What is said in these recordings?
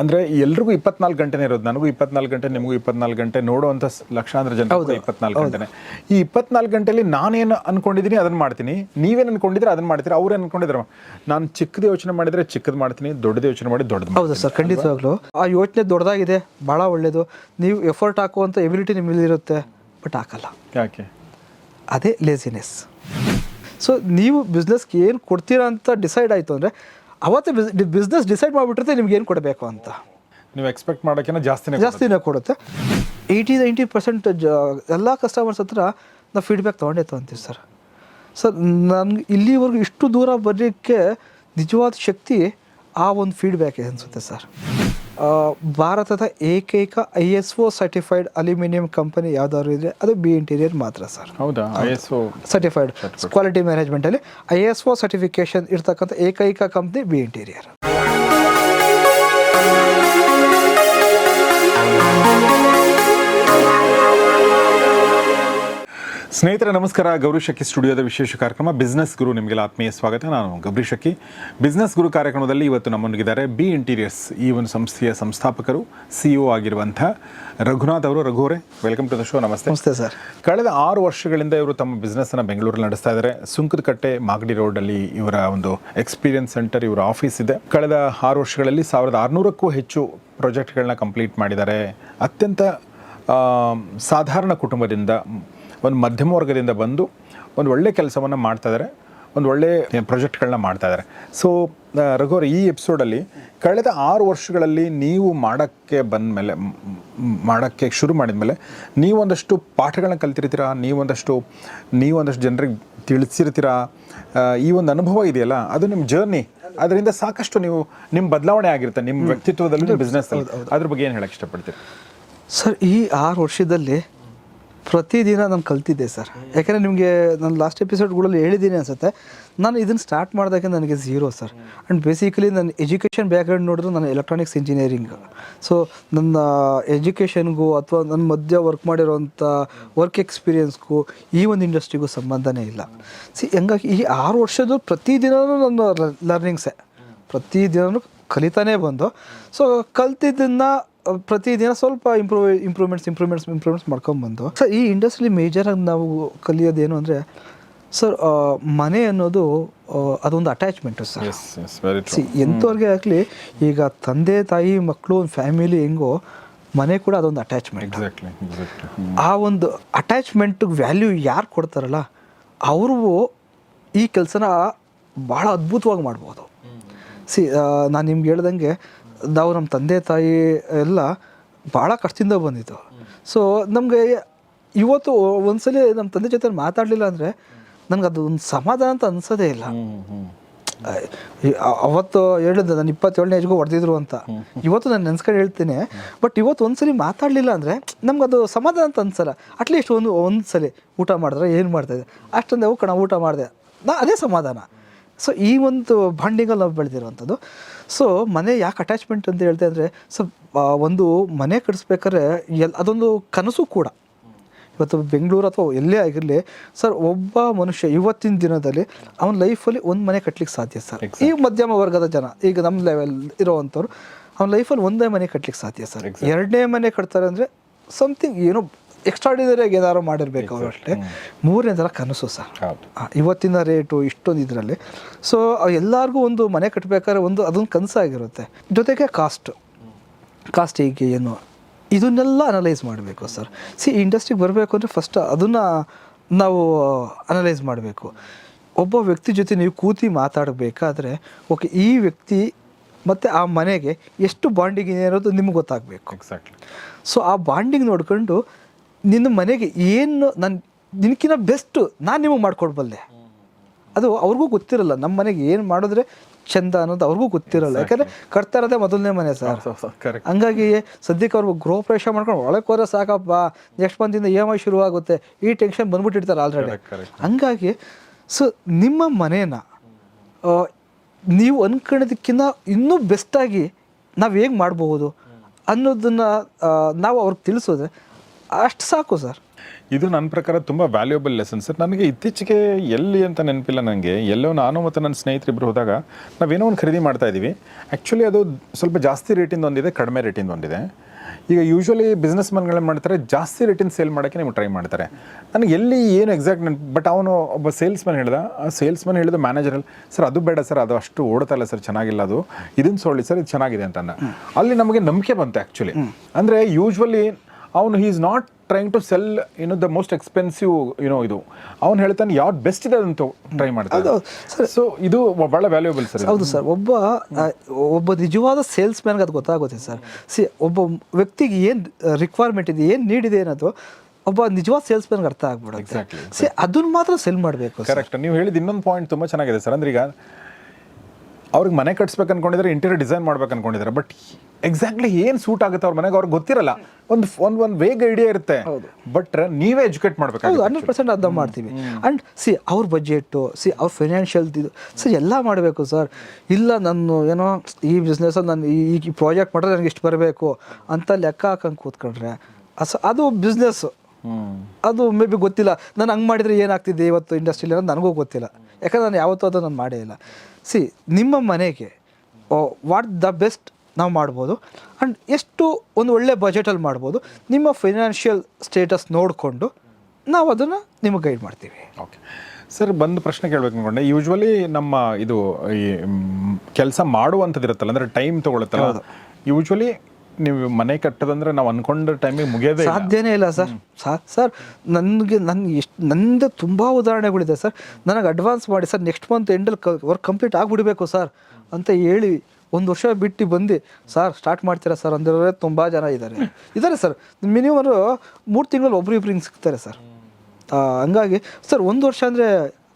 ಅಂದ್ರೆ ಎಲ್ರಿಗೂ ಇಪ್ಪತ್ನಾಲ್ಕು ಗಂಟೆನೇ ಇರೋದು. ನನಗೂ ಇಪ್ಪತ್ನಾಲ್ಕು ಗಂಟೆ ನಿಮಗೂ ಇಪ್ಪತ್ನಾಲ್ಕು ಗಂಟೆ ನೋಡುವಂತ ಲಕ್ಷಾಂತರ ಜನ ಇಪ್ಪತ್ನಾಲ್ಕು ಗಂಟೆನೇ. ಈ ಇಪ್ಪತ್ನಾಲ್ಕು ಗಂಟೆಯಲ್ಲಿ ನಾನೇನು ಅನ್ಕೊಂಡಿದ್ದೀನಿ ಅದನ್ನ ಮಾಡ್ತೀನಿ. ನೀವೇನು ಅನ್ಕೊಂಡಿದ್ರೆ ಅದನ್ನ ಮಾಡ್ತೀರಾ? ಅವ್ರು ಅನ್ಕೊಂಡಿದ್ರು. ನಾನು ಚಿಕ್ಕದು ಯೋಚನೆ ಮಾಡಿದ್ರೆ ಚಿಕ್ಕದು ಮಾಡ್ತೀನಿ ದೊಡ್ಡದು ಯೋಚನೆ ಮಾಡಿ ದೊಡ್ಡದು ಹೌದು ಸರ್ ಖಂಡಿತವಾಗ್ಲು. ಆ ಯೋಚನೆ ದೊಡ್ಡದಾಗಿದೆ ಭಾಳ ಒಳ್ಳೆಯದು ನೀವು ಎಫರ್ಟ್ ಹಾಕುವಂಥ ಎಬಿಲಿಟಿ ನಿಮ್ಮಲ್ಲಿರುತ್ತೆ ಬಟ್ ಹಾಕಲ್ಲ. ಯಾಕೆ? ಅದೇ ಲೇಸಿನೆಸ್ ಸೊ ನೀವು ಬಿಸ್ನೆಸ್ಗೆ ಏನು ಕೊಡ್ತೀರಾ ಅಂತ ಡಿಸೈಡ್ ಆಯಿತು ಅಂದರೆ ಅವತ್ತೇ ಬಿಸ್ನೆಸ್ ಡಿಸೈಡ್ ಮಾಡಿಬಿಟ್ಟಿರುತ್ತೆ ನಿಮ್ಗೆ ಏನು ಕೊಡಬೇಕು ಅಂತ? ನೀವು ಎಕ್ಸ್ಪೆಕ್ಟ್ ಮಾಡೋಕ್ಕಿಂತ ಜಾಸ್ತಿನೇ ಜಾಸ್ತಿನೇ ಕೊಡುತ್ತೆ. ಏಯ್ಟಿ ನೈಂಟಿ ಪರ್ಸೆಂಟ್ ಜ ಎಲ್ಲ ಕಸ್ಟಮರ್ಸ್ ಹತ್ರ ನಾವು ಫೀಡ್ಬ್ಯಾಕ್ ತೊಗೊಂಡೇ ತೊಗೊತೀವಿ ಸರ್ ಸರ್ ನನಗೆ ಇಲ್ಲಿವರೆಗೂ ಇಷ್ಟು ದೂರ ಬರಲಿಕ್ಕೆ ನಿಜವಾದ ಶಕ್ತಿ ಆ ಒಂದು ಫೀಡ್ಬ್ಯಾಕ್ ಅನಿಸುತ್ತೆ ಸರ್ ಭಾರತದ ಏಕೈಕ I S O certified aluminium company ಯಾವ್ದಾದ್ರು ಇದ್ರೆ ಅದು ಬಿ ಇಂಟೀರಿಯರ್ ಮಾತ್ರ ಸರ್. ಹೌದಾ? I S O certified quality ಮ್ಯಾನೇಜ್ಮೆಂಟಲ್ಲಿ I S O certification ಇರ್ತಕ್ಕಂಥ ಏಕೈಕ ಕಂಪ್ನಿ ಬಿ ಇಂಟೀರಿಯರ್ ಸ್ನೇಹಿತರೆ ನಮಸ್ಕಾರ. ಗೌರಿ ಶಕ್ಕಿ ಸ್ಟುಡಿಯೋದ ವಿಶೇಷ ಕಾರ್ಯಕ್ರಮ ಬಿಸ್ನೆಸ್ ಗುರು ನಿಮಗೆಲ್ಲ ಆತ್ಮೀಯ ಸ್ವಾಗತ. ನಾನು ಗೌರಿ ಶಕ್ಕಿ ಬಿಸ್ನೆಸ್ ಗುರು ಕಾರ್ಯಕ್ರಮದಲ್ಲಿ ಇವತ್ತು ನಮ್ಮೊಂದಿಗಿದ್ದಾರೆ ಬಿ ಇಂಟೀರಿಯರ್ಸ್ ಈ ಒಂದು ಸಂಸ್ಥೆಯ ಸಂಸ್ಥಾಪಕರು ಸಿ ಒ ಆಗಿರುವಂಥ ರಘುನಾಥ್ ಅವರು. ರಘು ಅವರೇ ವೆಲ್ಕಮ್ ಟು ದ ಶೋ. ನಮಸ್ತೆ. ನಮಸ್ತೆ ಸರ್. ಕಳೆದ ಆರು ವರ್ಷಗಳಿಂದ ಇವರು ತಮ್ಮ ಬಿಸ್ನೆಸ್ಸನ್ನು ಬೆಂಗಳೂರಲ್ಲಿ ನಡೆಸ್ತಾ ಇದ್ದಾರೆ. ಸುಂಕದಕಟ್ಟೆ ಮಾಗಡಿ ರೋಡಲ್ಲಿ ಇವರ ಒಂದು ಎಕ್ಸ್ಪೀರಿಯನ್ಸ್ ಸೆಂಟರ್ ಇವರ ಆಫೀಸ್ ಇದೆ. ಕಳೆದ ಆರು ವರ್ಷಗಳಲ್ಲಿ ಸಾವಿರದ ಆರುನೂರಕ್ಕೂ ಹೆಚ್ಚು ಪ್ರಾಜೆಕ್ಟ್ಗಳನ್ನ ಕಂಪ್ಲೀಟ್ ಮಾಡಿದ್ದಾರೆ. ಅತ್ಯಂತ ಸಾಧಾರಣ ಕುಟುಂಬದಿಂದ ಒಂದು ಮಧ್ಯಮ ವರ್ಗದಿಂದ ಬಂದು ಒಂದು ಒಳ್ಳೆ ಕೆಲಸವನ್ನು ಮಾಡ್ತಾ ಇದ್ದಾರೆ ಒಂದು ಒಳ್ಳೆ ಪ್ರಾಜೆಕ್ಟ್ಗಳನ್ನ ಮಾಡ್ತಾ ಇದ್ದಾರೆ ಸೊ ರಘುವರ್ ಈ ಎಪಿಸೋಡಲ್ಲಿ ಕಳೆದ ಆರು ವರ್ಷಗಳಲ್ಲಿ ನೀವು ಮಾಡೋಕ್ಕೆ ಬಂದ ಮೇಲೆ ಮಾಡೋಕ್ಕೆ ಶುರು ಮಾಡಿದ ಮೇಲೆ ನೀವೊಂದಷ್ಟು ಪಾಠಗಳನ್ನ ಕಲ್ತಿರ್ತೀರಾ? ನೀವೊಂದಷ್ಟು ನೀವೊಂದಷ್ಟು ಜನರಿಗೆ ತಿಳಿಸಿರ್ತೀರಾ? ಈ ಒಂದು ಅನುಭವ ಇದೆಯಲ್ಲ ಅದು ನಿಮ್ಮ ಜರ್ನಿ ಅದರಿಂದ ಸಾಕಷ್ಟು ನೀವು ನಿಮ್ಮ ಬದಲಾವಣೆ ಆಗಿರುತ್ತೆ ನಿಮ್ಮ ವ್ಯಕ್ತಿತ್ವದಲ್ಲಿ ಬಿಸ್ನೆಸ್ ಅದ್ರ ಬಗ್ಗೆ ಏನು ಹೇಳಕ್ಕೆ ಇಷ್ಟಪಡ್ತೀರಿ? ಸರ್ ಈ ಆರು ವರ್ಷದಲ್ಲಿ ಪ್ರತಿದಿನ ನಾನು ಕಲ್ತಿದ್ದೆ ಸರ್. ಯಾಕಂದರೆ ನಿಮಗೆ ನಾನು ಲಾಸ್ಟ್ ಎಪಿಸೋಡ್ಗಳಲ್ಲಿ ಹೇಳಿದ್ದೀನಿ ಅನ್ಸುತ್ತೆ. ನಾನು ಇದನ್ನು ಸ್ಟಾರ್ಟ್ ಮಾಡಿದಾಗ ನನಗೆ ಝೀರೋ ಸರ್. ಆ್ಯಂಡ್ ಬೇಸಿಕಲಿ ನನ್ನ ಎಜುಕೇಷನ್ ಬ್ಯಾಕ್ಗ್ರೌಂಡ್ ನೋಡಿದ್ರೆ ನಾನು ಎಲೆಕ್ಟ್ರಾನಿಕ್ಸ್ ಇಂಜಿನಿಯರಿಂಗ್ ಸೊ ನನ್ನ ಎಜುಕೇಷನ್ಗೂ ಅಥವಾ ನನ್ನ ಮಧ್ಯ ವರ್ಕ್ ಮಾಡಿರೋಂಥ ವರ್ಕ್ ಎಕ್ಸ್ಪೀರಿಯನ್ಸ್ಗೂ ಈ ಒಂದು ಇಂಡಸ್ಟ್ರಿಗೂ ಸಂಬಂಧನೇ ಇಲ್ಲ. ಸಿ ಹಂಗಾಗಿ ಈ ಆರು ವರ್ಷದ ಪ್ರತಿದಿನವೂ ನನ್ನ ಲರ್ನಿಂಗ್ಸೇ ಪ್ರತಿದಿನವೂ ಕಲಿತಾನೇ ಬಂದು. ಸೊ ಕಲ್ತಿದ್ದನ್ನು ಪ್ರತಿದಿನ ಸ್ವಲ್ಪ ಇಂಪ್ರೂವ್ ಇಂಪ್ರೂವ್ಮೆಂಟ್ಸ್ ಇಂಪ್ರೂವ್ಮೆಂಟ್ಸ್ ಇಂಪ್ರೂವ್ಮೆಂಟ್ಸ್ ಮಾಡ್ಕೊಂಬಂದು ಸರ್ ಈ ಇಂಡಸ್ಟ್ರಿಲಿ ಮೇಜರಾಗಿ ನಾವು ಕಲಿಯೋದೇನು ಅಂದರೆ ಸರ್ ಮನೆ ಅನ್ನೋದು ಅದೊಂದು attachment sir yes yes very C ಎಂಥವ್ರಿಗೆ ಆಗಲಿ ಈಗ ತಂದೆ ತಾಯಿ ಮಕ್ಕಳು ಒಂದು ಫ್ಯಾಮಿಲಿ ಹೆಂಗೋ ಮನೆ ಕೂಡ ಅದೊಂದು ಅಟ್ಯಾಚ್ಮೆಂಟ್ ಆ ಒಂದು ಅಟ್ಯಾಚ್ಮೆಂಟ್ ವ್ಯಾಲ್ಯೂ ಯಾರು ಕೊಡ್ತಾರಲ್ಲ ಅವರು ಈ ಕೆಲಸನ ಭಾಳ ಅದ್ಭುತವಾಗಿ ಮಾಡ್ಬೋದು. ಸಿ ನಾನು ನಿಮ್ಗೆ ಹೇಳ್ದಂಗೆ ನಾವು ನಮ್ಮ ತಂದೆ ತಾಯಿ ಎಲ್ಲ ಭಾಳ ಕಷ್ಟದಿಂದ ಬಂದಿತ್ತು ಸೊ ನಮಗೆ ಇವತ್ತು ಒಂದ್ಸಲಿ ನಮ್ಮ ತಂದೆ ಜೊತೆ ಮಾತಾಡಲಿಲ್ಲ ಅಂದರೆ ನನಗೆ ಅದು ಒಂದು ಸಮಾಧಾನ ಅಂತ ಅನ್ಸೋದೇ ಇಲ್ಲ. ಅವತ್ತು ಹೇಳಿದ್ದೆ ನಾನು ಇಪ್ಪತ್ತೇಳನೇ ಏಜ್ಗೂ ಹೊಡೆದಿದ್ರು ಅಂತ. ಇವತ್ತು ನಾನು ನೆನ್ಸ್ಕೊಂಡು ಹೇಳ್ತೀನಿ ಬಟ್ ಇವತ್ತು ಒಂದ್ಸಲಿ ಮಾತಾಡಲಿಲ್ಲ ಅಂದರೆ ನಮ್ಗೆ ಅದು ಸಮಾಧಾನ ಅಂತ ಅನ್ಸಲ್ಲ. ಅಟ್ಲೀಸ್ಟ್ ಒಂದು ಒಂದು ಸಲ ಊಟ ಮಾಡಿದ್ರೆ ಏನು ಮಾಡ್ತಾಯಿದ್ದೆ ಅಷ್ಟೊಂದು ಕಣ ಊಟ ಮಾಡಿದೆ. ನಾ ಅದೇ ಸಮಾಧಾನ. ಸೊ ಈ ಒಂದು ಬಾಂಡಿಂಗಲ್ಲಿ ನಾವು ಬೆಳೆದಿರುವಂಥದ್ದು. ಸೊ ಮನೆ ಯಾಕೆ ಅಟ್ಯಾಚ್ಮೆಂಟ್ ಅಂತ ಹೇಳ್ತಾ ಇದ್ರೆ ಸೊ ಒಂದು ಮನೆ ಕಟ್ಸ್ಬೇಕಾದ್ರೆ ಎಲ್ ಅದೊಂದು ಕನಸು ಕೂಡ. ಇವತ್ತು ಬೆಂಗಳೂರು ಅಥವಾ ಎಲ್ಲೇ ಆಗಿರಲಿ ಸರ್ ಒಬ್ಬ ಮನುಷ್ಯ ಇವತ್ತಿನ ದಿನದಲ್ಲಿ ಅವನ ಲೈಫಲ್ಲಿ ಒಂದು ಮನೆ ಕಟ್ಲಿಕ್ಕೆ ಸಾಧ್ಯ ಸರ್ ಈ ಮಧ್ಯಮ ವರ್ಗದ ಜನ ಈಗ ನಮ್ಮ ಲೆವೆಲ್ ಇರೋವಂಥವ್ರು ಅವನ ಲೈಫಲ್ಲಿ ಒಂದೇ ಮನೆ ಕಟ್ಲಿಕ್ಕೆ ಸಾಧ್ಯ ಸರ್ ಎರಡನೇ ಮನೆ ಕಟ್ತಾರೆ ಅಂದರೆ ಸಮಥಿಂಗ್ ಏನೋ ಎಕ್ಸ್ಟ್ರಾಡಿನರಿಯಾಗಿ ಏನಾದ್ರು ಮಾಡಿರ್ಬೇಕು ಅವರು ಅಷ್ಟೇ. ಮೂರನೇ ಥರ ಕನಸು ಸರ್. ಇವತ್ತಿನ ರೇಟು ಇಷ್ಟೊಂದು ಇದರಲ್ಲಿ. ಸೊ ಎಲ್ಲರಿಗೂ ಒಂದು ಮನೆ ಕಟ್ಟಬೇಕಾದ್ರೆ ಒಂದು ಅದೊಂದು ಕನಸಾಗಿರುತ್ತೆ. ಜೊತೆಗೆ ಕಾಸ್ಟ್ ಕಾಸ್ಟ್ ಹೇಗೆ ಏನು? ಇದನ್ನೆಲ್ಲ ಅನಲೈಸ್ ಮಾಡಬೇಕು ಸರ್. ಸಿ ಇಂಡಸ್ಟ್ರಿಗೆ ಬರಬೇಕು ಅಂದರೆ ಫಸ್ಟ್ ಅದನ್ನು ನಾವು ಅನಲೈಸ್ ಮಾಡಬೇಕು. ಒಬ್ಬ ವ್ಯಕ್ತಿ ಜೊತೆ ನೀವು ಕೂತಿ ಮಾತಾಡಬೇಕಾದ್ರೆ ಓಕೆ ಈ ವ್ಯಕ್ತಿ ಮತ್ತು ಆ ಮನೆಗೆ ಎಷ್ಟು ಬಾಂಡಿಂಗ್ ಇದೆ ಅನ್ನೋದು ನಿಮ್ಗೆ ಗೊತ್ತಾಗಬೇಕು. ಎಕ್ಸಾಕ್ಟ್ಲಿ ಸೊ ಆ ಬಾಂಡಿಂಗ್ ನೋಡ್ಕೊಂಡು ನಿನ್ನ ಮನೆಗೆ ಏನು ನಾನು ನಿನಕಿನ್ನ ಬೆಸ್ಟು ನಾನು ನಿಮಗೆ ಮಾಡಿಕೊಡ್ಬಲ್ಲೆ ಅದು ಅವ್ರಿಗೂ ಗೊತ್ತಿರಲ್ಲ ನಮ್ಮ ಮನೆಗೆ ಏನು ಮಾಡಿದ್ರೆ ಚಂದ ಅನ್ನೋದು ಅವ್ರಿಗೂ ಗೊತ್ತಿರಲ್ಲ. ಯಾಕಂದರೆ ಕಟ್ತಾ ಇರೋದೇ ಮೊದಲನೇ ಮನೆ ಸರ್. ಹಂಗಾಗಿ ಸದ್ಯಕ್ಕೆ ಅವ್ರಿಗೆ ಗೃಹ ಪ್ರವೇಶ ಮಾಡ್ಕೊಂಡು ಒಳಗೆ ಹೋದ್ರೆ ಸಾಕಪ್ಪ ನೆಕ್ಸ್ಟ್ ಮಂತಿಂದ ಇ ಎಂ ಐ ಶುರು ಆಗುತ್ತೆ ಈ ಟೆನ್ಷನ್ ಬಂದ್ಬಿಟ್ಟಿರ್ತಾರೆ ಆಲ್ರೆಡಿ. ಹಂಗಾಗಿ ಸೊ ನಿಮ್ಮ ಮನೇನ ನೀವು ಅನ್ಕೊಳ್ಳೋದಕ್ಕಿಂತ ಇನ್ನೂ ಬೆಸ್ಟಾಗಿ ನಾವು ಹೇಗೆ ಮಾಡಬಹುದು ಅನ್ನೋದನ್ನು ನಾವು ಅವ್ರಿಗೆ ತಿಳಿಸೋದ್ರೆ ಅಷ್ಟು ಸಾಕು ಸರ್. ಇದು ನನ್ನ ಪ್ರಕಾರ ತುಂಬ ವ್ಯಾಲ್ಯೂಬಲ್ ಲೆಸನ್ ಸರ್ ನನಗೆ ಇತ್ತೀಚೆಗೆ ಎಲ್ಲಿ ಅಂತ ನೆನಪಿಲ್ಲ ನನಗೆ ಎಲ್ಲೋ ನಾನು ಮತ್ತು ನನ್ನ ಸ್ನೇಹಿತರಿಬ್ಬರು ಹೋದಾಗ ನಾವೇನೋ ಒಂದು ಖರೀದಿ ಮಾಡ್ತಾ ಇದ್ದೀವಿ. ಆ್ಯಕ್ಚುಲಿ ಅದು ಸ್ವಲ್ಪ ಜಾಸ್ತಿ ರೇಟಿಂದ ಒಂದಿದೆ ಕಡಿಮೆ ರೇಟಿಂದ ಒಂದಿದೆ. ಈಗ ಯೂಶ್ವಲಿ ಬಿಸ್ನೆಸ್ ಮನ್ಗಳು ಮಾಡ್ತಾರೆ ಜಾಸ್ತಿ ರೇಟಿಂದ ಸೇಲ್ ಮಾಡೋಕ್ಕೆ ನೀವು ಟ್ರೈ ಮಾಡ್ತಾರೆ. ನನಗೆ ಎಲ್ಲಿ ಏನು ಎಕ್ಸಾಕ್ಟ್ ನೆನ್ ಬಟ್ ಅವನು ಒಬ್ಬ ಸೇಲ್ಸ್ ಮ್ಯಾನ್ ಹೇಳ್ದ ಆ ಸೇಲ್ಸ್ ಮ್ಯಾನ್ ಹೇಳಿದ ಮ್ಯಾನೇಜರಲ್ಲಿ ಸರ್ ಅದು ಬೇಡ ಸರ್ ಅದು ಅಷ್ಟು ಓಡ್ತಾ ಇಲ್ಲ ಸರ್ ಚೆನ್ನಾಗಿಲ್ಲ ಅದು. ಇದನ್ನು ಸೊಳ್ಳಿ ಸರ್ ಇದು ಚೆನ್ನಾಗಿದೆ ಅಂತ. ಅಲ್ಲಿ ನಮಗೆ ನಂಬಿಕೆ ಬಂತು ಆ್ಯಕ್ಚುಲಿ ಅಂದರೆ ಯೂಶ್ವಲಿ ಅವನು he is not trying to sell you know the most expensive you know ಇದು. ಅವ್ನು ಹೇಳ್ತಾನೆ ಯಾವ್ದು ಬೆಸ್ಟ್ ಇದೆ ಅಂತ ಟ್ರೈ ಮಾಡ್ತಾನೆ. ಸೊ ಇದು ಭಾಳ ವ್ಯಾಲ್ಯೂಬಲ್ ಸರ್ ಹೌದು ಸರ್. ಒಬ್ಬ ಒಬ್ಬ ನಿಜವಾದ ಸೇಲ್ಸ್ ಮ್ಯಾನ್ಗೆ ಅದು ಗೊತ್ತಾಗುತ್ತೆ ಸರ್. ಸಿ ಒಬ್ಬ ವ್ಯಕ್ತಿಗೆ ಏನು ರಿಕ್ವೈರ್ಮೆಂಟ್ ಇದೆ ಏನು ನೀಡಿದೆ ಇದೆ ಅನ್ನೋದು ಒಬ್ಬ ನಿಜವಾದ ಸೇಲ್ಸ್ ಮ್ಯಾನ್ಗೆ ಅರ್ಥ ಆಗ್ಬಿಡುತ್ತೆ. ಸಿ ಅದನ್ನ ಮಾತ್ರ ಸೆಲ್ ಮಾಡಬೇಕು ಕರೆಕ್ಟ್ ನೀವು ಹೇಳಿದ ಇನ್ನೊಂದು ಪಾಯಿಂಟ್ ತುಂಬ ಚೆನ್ನಾಗಿದೆ ಸರ್. ಅಂದ್ರೆ ಈಗ ಅವ್ರಿಗೆ ಮನೆ ಕಟ್ಸ್ಬೇಕು ಅನ್ಕೊಂಡಿದ್ರೆ ಇಂಟೀರಿಯರ್ ಡಿಸೈನ್ ಮಾಡ್ಬೇಕು ಅನ್ಕೊಂಡಿದ್ದಾರೆ ಬಟ್ ಎಕ್ಸಾಕ್ಟ್ಲಿ ಏನು ಸೂಟ್ ಆಗುತ್ತೆ ಅವ್ರ ಮನೆಗೆ ಅವ್ರಿಗೆ ಗೊತ್ತಿರಲ್ಲ. ಒಂದು ಒಂದು ಒಂದು ವೇಗ ಐಡಿಯಾ ಇರುತ್ತೆ. ಬಟ್ ನೀವೇ ಎಜುಕೇಟ್ ಮಾಡ್ಬೇಕು ಹಂಡ್ರೆಡ್ ಪರ್ಸೆಂಟ್ ಅರ್ಧ ಮಾಡ್ತೀವಿ. ಆ್ಯಂಡ್ ಸಿ ಅವ್ರ ಬಜೆಟ್ಟು ಸಿ ಅವ್ರ ಫೈನಾನ್ಷಿಯಲ್ ಇದು ಸರ್ ಎಲ್ಲ ಮಾಡಬೇಕು ಸರ್ ಇಲ್ಲ ನಾನು ಏನೋ ಈ ಬಿಸ್ನೆಸ್ಸಲ್ಲಿ ನಾನು ಈ ಪ್ರಾಜೆಕ್ಟ್ ಮಾಡಿದ್ರೆ ನನಗೆ ಇಷ್ಟು ಬರಬೇಕು ಅಂತ ಲೆಕ್ಕ ಹಾಕಂಗೆ ಕೂತ್ಕೊಂಡ್ರೆ ಅಸ ಅದು ಬಿಸ್ನೆಸ್ಸು ಅದು ಮೇ ಬಿ ಗೊತ್ತಿಲ್ಲ. ನಾನು ಹಂಗೆ ಮಾಡಿದರೆ ಏನಾಗ್ತಿದೆ ಇವತ್ತು ಇಂಡಸ್ಟ್ರಿಲಿ ಅನ್ನೋದು ನನಗೂ ಗೊತ್ತಿಲ್ಲ. ಯಾಕಂದ್ರೆ ನಾನು ಯಾವತ್ತೂ ಅದು ನಾನು ಮಾಡೇ ಇಲ್ಲ. ಸಿ ನಿಮ್ಮ ಮನೆಗೆ ವಾಟ್ ದ ಬೆಸ್ಟ್ ನಾವು ಮಾಡ್ಬೋದು. ಆ್ಯಂಡ್ ಎಷ್ಟು ಒಂದು ಒಳ್ಳೆ ಬಜೆಟಲ್ಲಿ ಮಾಡ್ಬೋದು. ನಿಮ್ಮ ಫೈನಾನ್ಷಿಯಲ್ ಸ್ಟೇಟಸ್ ನೋಡಿಕೊಂಡು ನಾವು ಅದನ್ನು ನಿಮಗೆ ಗೈಡ್ ಮಾಡ್ತೀವಿ. ಓಕೆ ಸರ್ ಬಂದು ಪ್ರಶ್ನೆ ಕೇಳಬೇಕು ಅಂದ್ಕೊಂಡೆ ಯೂಶ್ವಲಿ ನಮ್ಮ ಇದು ಈ ಕೆಲಸ ಮಾಡುವಂಥದ್ದು ಇರುತ್ತಲ್ಲ ಅಂದರೆ ಟೈಮ್ ತೊಗೊಳುತ್ತಲ್ಲ ಯೂಶ್ವಲಿ ನೀವು ಮನೆ ಕಟ್ಟದಂದ್ರೆ ನಾವು ಅನ್ಕೊಂಡ ಟೈಮಿಗೆ ಮುಗಿಯೋದು. ಸಾಧ್ಯನೇ ಇಲ್ಲ ಸರ್. ಸಾ- ಸರ್ ನನಗೆ ನನ್ನ ಎಷ್ಟು ನಂದು ತುಂಬ ಉದಾಹರಣೆಗಳಿದೆ ಸರ್. ನನಗೆ ಅಡ್ವಾನ್ಸ್ ಮಾಡಿ ಸರ್ ನೆಕ್ಸ್ಟ್ ಮಂತ್ ಎಂಡಲ್ಲಿ ಕ ವರ್ಕ್ ಕಂಪ್ಲೀಟ್ ಆಗಿಬಿಡಬೇಕು ಸರ್ ಅಂತ ಹೇಳಿ ಒಂದು ವರ್ಷ ಬಿಟ್ಟು ಬಂದು ಸರ್ ಸ್ಟಾರ್ಟ್ ಮಾಡ್ತೀರಾ ಸರ್? ಅಂದ್ರೆ ತುಂಬ ಜನ ಇದ್ದಾರೆ ಇದ್ದಾರೆ ಸರ್. ಮಿನಿಮಮ್ ಮೂರು ತಿಂಗಳಲ್ಲಿ ಒಬ್ರು ಇಬ್ರು ಹಿಂಗೆ ಸಿಗ್ತಾರೆ ಸರ್. ಹಂಗಾಗಿ ಸರ್ ಒಂದು ವರ್ಷ ಅಂದರೆ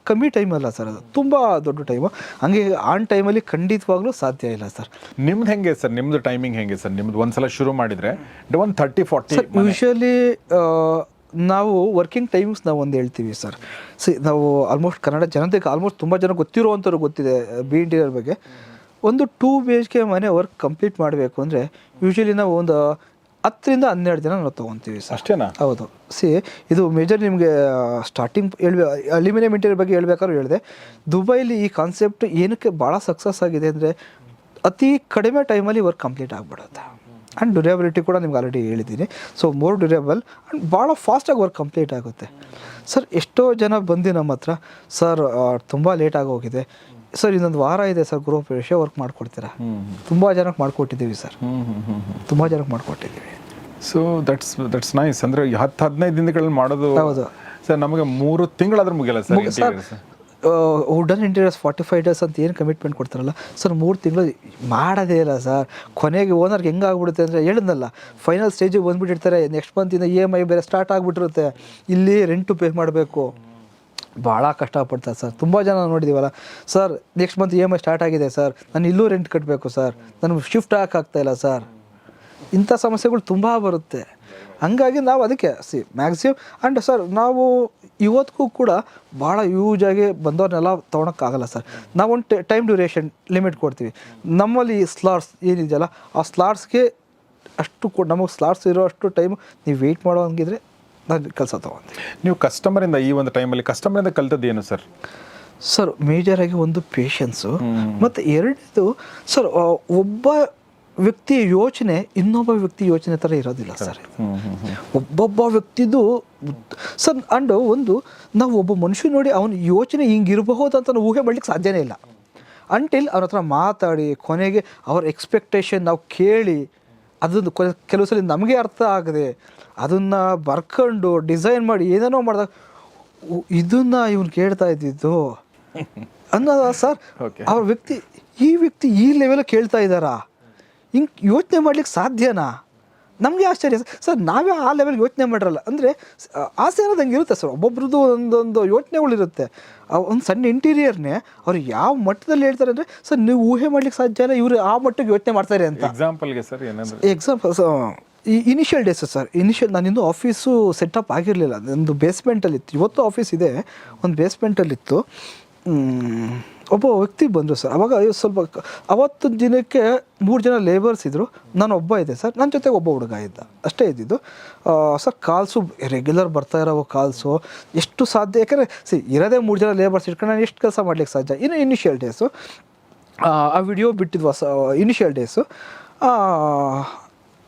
ಕಮ್ಮಿ ಟೈಮ್ ಅಲ್ಲ ಸರ್ ಅದು. ತುಂಬ ದೊಡ್ಡ ಟೈಮು ಹಂಗೆ ಆನ್ ಟೈಮಲ್ಲಿ ಖಂಡಿತವಾಗ್ಲೂ ಸಾಧ್ಯ ಇಲ್ಲ ಸರ್ ನಿಮ್ದು ಹೆಂಗೆ ಸರ್ ನಿಮ್ದು ಟೈಮಿಂಗ್ ಹೆಂಗೆ ಸರ್ ನಿಮ್ದು ಒಂದ್ಸಲ ಶುರು ಮಾಡಿದರೆ ಒಂದು ತರ್ಟಿ ಫಾರ್ಟಿ ಸರ್ ಯೂಶಲಿ ನಾವು ವರ್ಕಿಂಗ್ ಟೈಮ್ಸ್ ನಾವು ಒಂದು ಹೇಳ್ತೀವಿ ಸರ್ ಸಿ ನಾವು ಆಲ್ಮೋಸ್ಟ್ ಕನ್ನಡ ಜನತೆಗೆ ಆಲ್ಮೋಸ್ಟ್ ತುಂಬ ಜನ ಗೊತ್ತಿರುವಂಥವ್ರು ಗೊತ್ತಿದೆ ಬಿ ಇಂಟೀರಿಯರ್ ಬಗ್ಗೆ. ಒಂದು ಟೂ ಬಿ ಎಚ್ ಕೆ ಮನೆ ವರ್ಕ್ ಕಂಪ್ಲೀಟ್ ಮಾಡಬೇಕು ಅಂದರೆ ಯೂಶಲಿ ನಾವು ಒಂದು ಹತ್ತರಿಂದ ಹನ್ನೆರಡು ದಿನ ನಾವು ತೊಗೊತೀವಿ ಸರ್. ಅಷ್ಟೇನಾ? ಹೌದು. ಸಿ ಇದು ಮೇಜರ್ ನಿಮಗೆ ಸ್ಟಾರ್ಟಿಂಗ್ ಹೇಳ್ಬೇ ಅಲ್ಯೂಮಿನಿಯಂ ಇಂಟೀರಿಯರ್ ಬಗ್ಗೆ ಹೇಳ್ಬೇಕಾದ್ರೂ ಹೇಳಿದೆ. ದುಬೈಲಿ ಈ ಕಾನ್ಸೆಪ್ಟ್ ಏನಕ್ಕೆ ಭಾಳ ಸಕ್ಸಸ್ ಆಗಿದೆ ಅಂದರೆ ಅತಿ ಕಡಿಮೆ ಟೈಮಲ್ಲಿ ವರ್ಕ್ ಕಂಪ್ಲೀಟ್ ಆಗಿಬಿಡುತ್ತೆ. ಆ್ಯಂಡ್ ಡ್ಯೂರೇಬಿಲಿಟಿ ಕೂಡ ನಿಮ್ಗೆ ಆಲ್ರೆಡಿ ಹೇಳಿದ್ದೀನಿ. ಸೊ ಮೋರ್ ಡ್ಯೂರೇಬಲ್ ಆ್ಯಂಡ್ ಭಾಳ ಫಾಸ್ಟಾಗಿ ವರ್ಕ್ ಕಂಪ್ಲೀಟ್ ಆಗುತ್ತೆ. ಸರ್ ಎಷ್ಟೋ ಜನ ಬಂದು ನಮ್ಮ ಹತ್ರ ಸರ್ ತುಂಬ ಲೇಟಾಗಿ ಆಗೋಗಿದೆ ಸರ್ ಇನ್ನೊಂದು ವಾರ ಇದೆ ಸರ್ ಗೃಹ ಪ್ರವೇಶ ವರ್ಕ್ ಮಾಡಿಕೊಡ್ತೀರಾ? ತುಂಬ ಜನಕ್ಕೆ ಮಾಡಿಕೊಟ್ಟಿದ್ದೀವಿ ಸರ್. ತುಂಬಾ ಜನಕ್ಕೆ ಮಾಡಿಕೊಟ್ಟಿದ್ದೀವಿ. ಸೊ ದಟ್ಸ್ ದಟ್ಸ್ ನೈಸ್ ಅಂದ್ರೆ ಹತ್ತು ಹದಿನೈದು ದಿನಗಳಲ್ಲಿ ಮಾಡೋದು ಹೌದು. ಸರ್ ನಮಗೆ ಮೂರು ತಿಂಗಳಾದ್ರೂ ಮುಗಿಯಲ್ಲ sir sir wooden interiors forty five days ಅಂತ ಏನು ಕಮಿಟ್ಮೆಂಟ್ ಕೊಡ್ತಾರಲ್ಲ ಸರ್ ಮೂರು ತಿಂಗಳು ಮಾಡೋದೇ ಇಲ್ಲ ಸರ್. ಕೊನೆಗೆ ಓನರ್ಗೆ ಹೆಂಗೆ ಆಗ್ಬಿಡುತ್ತೆ ಅಂದರೆ ಹೇಳಿದ್ನಲ್ಲ ಫೈನಲ್ ಸ್ಟೇಜಿಗೆ ಬಂದುಬಿಟ್ಟಿರ್ತಾರೆ ನೆಕ್ಸ್ಟ್ ಮಂತಿಂದ ಇ ಎಂ ಐ ಬೇರೆ ಸ್ಟಾರ್ಟ್ ಆಗಿಬಿಟ್ಟಿರುತ್ತೆ. ಇಲ್ಲಿ ರೆಂಟು ಪೇ ಮಾಡಬೇಕು. ಭಾಳ ಕಷ್ಟಪಡ್ತಾರೆ ಸರ್. ತುಂಬ ಜನ ನೋಡಿದ್ದೀವಲ್ಲ sir next month E M I start ಆಗಿದೆ ಸರ್. ನಾನು ಇಲ್ಲೂ ರೆಂಟ್ ಕಟ್ಟಬೇಕು ಸರ್. ನನಗೆ ಶಿಫ್ಟ್ ಇಲ್ಲ ಸರ್. ಇಂಥ ಸಮಸ್ಯೆಗಳು ತುಂಬ ಬರುತ್ತೆ. ಹಂಗಾಗಿ ನಾವು ಅದಕ್ಕೆ ಸಿ ಮ್ಯಾಕ್ಸಿಮಮ್ ಆ್ಯಂಡ್ ಸರ್ ನಾವು ಇವತ್ತಿಗೂ ಕೂಡ ಭಾಳ ಯೂಜಾಗಿ ಬಂದವ್ರನ್ನೆಲ್ಲ ತೊಗೊಳಕ್ಕಾಗಲ್ಲ ಸರ್. ನಾವೊಂದು ಟೈಮ್ ಡ್ಯೂರೇಷನ್ ಲಿಮಿಟ್ ಕೊಡ್ತೀವಿ. ನಮ್ಮಲ್ಲಿ ಸ್ಲಾಟ್ಸ್ ಏನಿದೆಯಲ್ಲ, ಆ ಸ್ಲಾಟ್ಸ್ಗೆ ಅಷ್ಟು ಕೊ, ನಮಗೆ ಸ್ಲಾಟ್ಸ್ ಇರೋ ಅಷ್ಟು ಟೈಮ್ ನೀವು ವೆಯ್ಟ್ ಮಾಡೋ ಹಂಗಿದ್ರೆ ನಾನು ಕೆಲಸ ತೊಗೊಂಡೆ. ನೀವು ಕಸ್ಟಮರಿಂದ ಈ ಒಂದು ಟೈಮಲ್ಲಿ ಕಸ್ಟಮರಿಂದ ಕಲ್ತದ್ದು ಏನು ಸರ್ ಸರ್ ಮೇಜರಾಗಿ ಒಂದು ಪೇಷನ್ಸು ಮತ್ತು ಎರಡನೇದು ಸರ್ ಒಬ್ಬ ವ್ಯಕ್ತಿ ಯೋಚನೆ ಇನ್ನೊಬ್ಬ ವ್ಯಕ್ತಿ ಯೋಚನೆ ಥರ ಇರೋದಿಲ್ಲ ಸರ್ ಒಬ್ಬೊಬ್ಬ ವ್ಯಕ್ತಿದು ಸರ್ ಅಂಡ್ ಒಂದು ನಾವು ಒಬ್ಬ ಮನುಷ್ಯ ನೋಡಿ ಅವನ ಯೋಚನೆ ಹಿಂಗಿರಬಹುದು ಅಂತ ನಾವು ಊಹೆ ಮಾಡ್ಲಿಕ್ಕೆ ಸಾಧ್ಯನೇ ಇಲ್ಲ. ಅಂಟಿಲ್ ಅವ್ರ ಹತ್ರ ಮಾತಾಡಿ ಕೊನೆಗೆ ಅವ್ರ ಎಕ್ಸ್ಪೆಕ್ಟೇಷನ್ ನಾವು ಕೇಳಿ ಅದನ್ನು ಕೆಲವು ಸಲ ನಮಗೆ ಅರ್ಥ ಆಗದೆ ಅದನ್ನು ಬರ್ಕೊಂಡು ಡಿಸೈನ್ ಮಾಡಿ ಏನೇನೋ ಮಾಡಿದಾಗ ಇದನ್ನ ಇವನು ಕೇಳ್ತಾ ಇದ್ದಿದ್ದು ಅನ್ನೋದ ಸರ್. ಅವ್ರ ವ್ಯಕ್ತಿ ಈ ವ್ಯಕ್ತಿ ಈ ಲೆವೆಲ್ ಕೇಳ್ತಾ ಇದ್ದಾರಾ ಹಿಂಗೆ ಯೋಚನೆ ಮಾಡ್ಲಿಕ್ಕೆ ಸಾಧ್ಯನಾ ನಮಗೆ ಆಶ್ಚರ್ಯ. ಸರ್. ನಾವೇ ಆ ಲೆವೆಲ್ಗೆ ಯೋಚನೆ ಮಾಡಿರಲ್ಲ. ಅಂದರೆ ಆಸೆ ಅನ್ನೋದು ಹಂಗೆ ಇರುತ್ತೆ ಸರ್. ಒಬ್ಬೊಬ್ರದ್ದು ಒಂದೊಂದು ಯೋಚನೆಗಳಿರುತ್ತೆ ಒಂದು ಸಣ್ಣ ಇಂಟೀರಿಯರ್ನೇ ಅವ್ರು ಯಾವ ಮಟ್ಟದಲ್ಲಿ ಹೇಳ್ತಾರೆ ಅಂದರೆ ಸರ್ ನೀವು ಊಹೆ ಮಾಡ್ಲಿಕ್ಕೆ ಸಾಧ್ಯ ಇಲ್ಲ. ಇವರು ಆ ಮಟ್ಟಕ್ಕೆ ಯೋಚನೆ ಮಾಡ್ತಾರೆ ಅಂತ. ಎಕ್ಸಾಂಪಲ್ಗೆ ಸರ್ ಏನಂದ್ರೆ? ಎಕ್ಸಾಂಪಲ್ ಈ ಇನಿಷಿಯಲ್ ಡೇಸ್ ಸರ್. ಇನಿಷಿಯಲ್ ನಾನಿಂದು ಆಫೀಸು ಸೆಟಪ್ ಆಗಿರಲಿಲ್ಲ. ನಂದು ಬೇಸ್ಮೆಂಟಲ್ಲಿತ್ತು ಇವತ್ತು ಆಫೀಸ್ ಇದೆ. ಒಂದು ಬೇಸ್ಮೆಂಟಲ್ಲಿತ್ತು ಒಬ್ಬ ವ್ಯಕ್ತಿ ಬಂದರು ಸರ್. ಅವಾಗ ಸ್ವಲ್ಪ ಅವತ್ತು ದಿನಕ್ಕೆ ಮೂರು ಜನ ಲೇಬರ್ಸ್ ಇದ್ದರು ನಾನು ಒಬ್ಬ ಇದ್ದೆ ಸರ್. ನನ್ನ ಜೊತೆ ಒಬ್ಬ ಹುಡುಗ ಇದ್ದ. ಅಷ್ಟೇ ಇದ್ದಿದ್ದು. ಸರ್ ಕಾಲ್ಸು ರೆಗ್ಯುಲರ್ ಬರ್ತಾ ಇರೋ ಕಾಲ್ಸು ಎಷ್ಟು ಸಾಧ್ಯ? ಯಾಕಂದರೆ ಸಿ, ಇರೋದೇ ಮೂರು ಜನ ಲೇಬರ್ಸ್ ಇಟ್ಕೊಂಡು ನಾನು ಎಷ್ಟು ಕೆಲಸ ಮಾಡ್ಲಿಕ್ಕೆ ಸಾಧ್ಯ? ಇನ್ನು ಇನಿಷಿಯಲ್ ಡೇಸು ಆ ವಿಡಿಯೋ ಬಿಟ್ಟಿದ್ವು ಇನಿಷಿಯಲ್ ಡೇಸು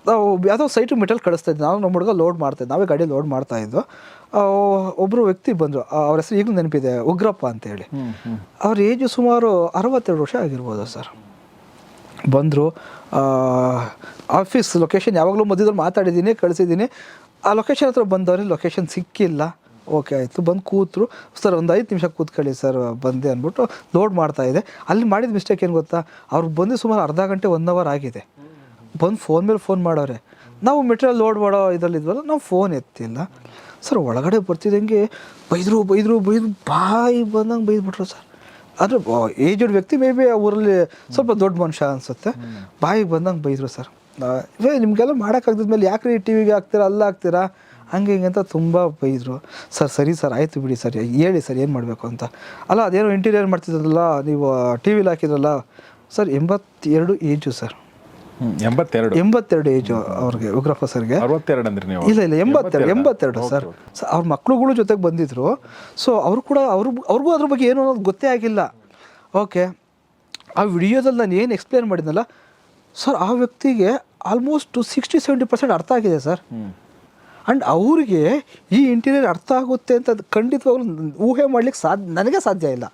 ನಾವು ಯಾವುದೋ ಸೈಟು ಮೆಟಲ್ ಕಳಿಸ್ತಾ ಇದ್ದೆ. ನಾವು ನಮ್ಮ ಹುಡುಗ ಲೋಡ್ ಮಾಡ್ತಾ ಇದ್ದೆ. ನಾವೇ ಗಾಡಿ ಲೋಡ್ ಮಾಡ್ತಾ ಇದ್ದು ಒಬ್ಬರು ವ್ಯಕ್ತಿ ಬಂದರು. ಅವ್ರ ಹೆಸರು ಈಗಲೂ ನೆನಪಿದೆ. ಉಗ್ರಪ್ಪ ಅಂತೇಳಿ. ಅವ್ರ ಏಜು ಸುಮಾರು ಅರವತ್ತೆರಡು ವರ್ಷ ಆಗಿರ್ಬೋದು ಸರ್. ಬಂದರು. ಆಫೀಸ್ ಲೊಕೇಶನ್ ಯಾವಾಗಲೂ ಮಧ್ಯದಲ್ಲಿ ಮಾತಾಡಿದ್ದೀನಿ ಕಳಿಸಿದ್ದೀನಿ. ಆ ಲೊಕೇಶನ್ ಹತ್ರ ಬಂದವ್ರಿಗೆ ಲೊಕೇಶನ್ ಸಿಕ್ಕಿಲ್ಲ. ಓಕೆ ಆಯಿತು. ಬಂದು ಕೂತರು. ಸರ್ ಒಂದು ಐದು ನಿಮಿಷ ಕೂತ್ಕೊಳ್ಳಿ ಸರ್ ಬಂದೆ ಅಂದ್ಬಿಟ್ಟು ಲೋಡ್ ಮಾಡ್ತಾ ಇದೆ ಅಲ್ಲಿ ಮಾಡಿದ ಮಿಸ್ಟೇಕ್ ಏನು ಗೊತ್ತಾ? ಅವ್ರು ಬಂದು ಸುಮಾರು ಅರ್ಧ ಗಂಟೆ ಒನ್ ಅವರ್ ಆಗಿದೆ. ಬಂದು ಫೋನ್ ಮೇಲೆ ಫೋನ್ ಮಾಡೋರೆ. ನಾವು ಮೆಟೀರಿಯಲ್ ಲೋಡ್ ಮಾಡೋ ಇದರಲ್ಲಿದ್ವಲ್ಲ ನಾವು ಫೋನ್ ಎತ್ತಿಲ್ಲ. ಸರ್ ಒಳಗಡೆ ಬರ್ತಿದ್ದಂಗೆ ಬೈದರು ಬೈದರು ಬೈದು ಬಾಯಿ ಬಂದಂಗೆ ಬೈದ್ಬಿಟ್ರು ಸರ್ ಅಂದರೆ ಏಜ್ಡ್ ವ್ಯಕ್ತಿ ಮೇ ಬಿ ಊರಲ್ಲಿ ಸ್ವಲ್ಪ ದೊಡ್ಡ ಮನುಷ್ಯ ಅನಿಸುತ್ತೆ. ಬಾಯಿಗೆ ಬಂದಂಗೆ ಬೈದರು ಸರ್ ಇವೇ ನಿಮಗೆಲ್ಲ ಮಾಡೋಕ್ಕಾಗ್ದಿದ್ಮೇಲೆ ಯಾಕೆ ರೀ ಟಿ ವಿಗೆ ಹಾಕ್ತೀರಾ, ಅಲ್ಲ ಹಾಕ್ತೀರಾ? ಹಂಗೆ ಹಿಂಗೆ ಅಂತ ತುಂಬ ಬೈದರು. ಸರ್ ಸರಿ ಸರ್ ಆಯಿತು ಬಿಡಿ ಸರ್ ಹೇಳಿ ಸರ್ ಏನು ಮಾಡಬೇಕು ಅಂತ. ಅಲ್ಲ, ಅದೇನೋ ಇಂಟೀರಿಯರ್ ಮಾಡ್ತಿದ್ರಲ್ಲ, ನೀವು ಟಿ ವಿಲಿ ಹಾಕಿದ್ರಲ್ಲ. ಸರ್ ಎಂಬತ್ತೆರಡು ಏಜು ಸರ್ ಎಂಬತ್ತೆರಡು. ಎಂಬತ್ತೆರಡು ಏಜು ಅವ್ರಿಗೆ ಉಗ್ರಪ್ಪ ಸರ್ಗೆ. ಅರವತ್ತೆರಡು ಅಂದ್ರೆ ನೀವು. ಇಲ್ಲ ಇಲ್ಲ ಎಂಬತ್ತೆರಡು ಎಂಬತ್ತೆರಡು. ಸರ್. ಅವ್ರ ಮಕ್ಳುಗಳು ಜೊತೆಗೆ ಬಂದಿದ್ರು. ಸೊ ಅವರು ಕೂಡ ಅವ್ರ ಅವ್ರಿಗೂ ಅದ್ರ ಬಗ್ಗೆ ಏನು ಅನ್ನೋದು ಗೊತ್ತೇ ಆಗಿಲ್ಲ. ಓಕೆ. ಆ ವಿಡಿಯೋದಲ್ಲಿ ನಾನು ಏನು ಎಕ್ಸ್ಪ್ಲೇನ್ ಮಾಡಿದ್ನಲ್ಲ ಸರ್ ಆ ವ್ಯಕ್ತಿಗೆ ಆಲ್ಮೋಸ್ಟ್ ಸಿಕ್ಸ್ಟಿ ಸೆವೆಂಟಿ ಪರ್ಸೆಂಟ್ ಅರ್ಥ ಆಗಿದೆ ಸರ್. ಆ್ಯಂಡ್ ಅವ್ರಿಗೆ ಈ ಇಂಟೀರಿಯರ್ ಅರ್ಥ ಆಗುತ್ತೆ ಅಂತ ಖಂಡಿತವಾಗ್ಲೂ ಊಹೆ ಮಾಡ್ಲಿಕ್ಕೆ ಸಾಧ್ಯ ನನಗೆ ಸಾಧ್ಯ ಇಲ್ಲ.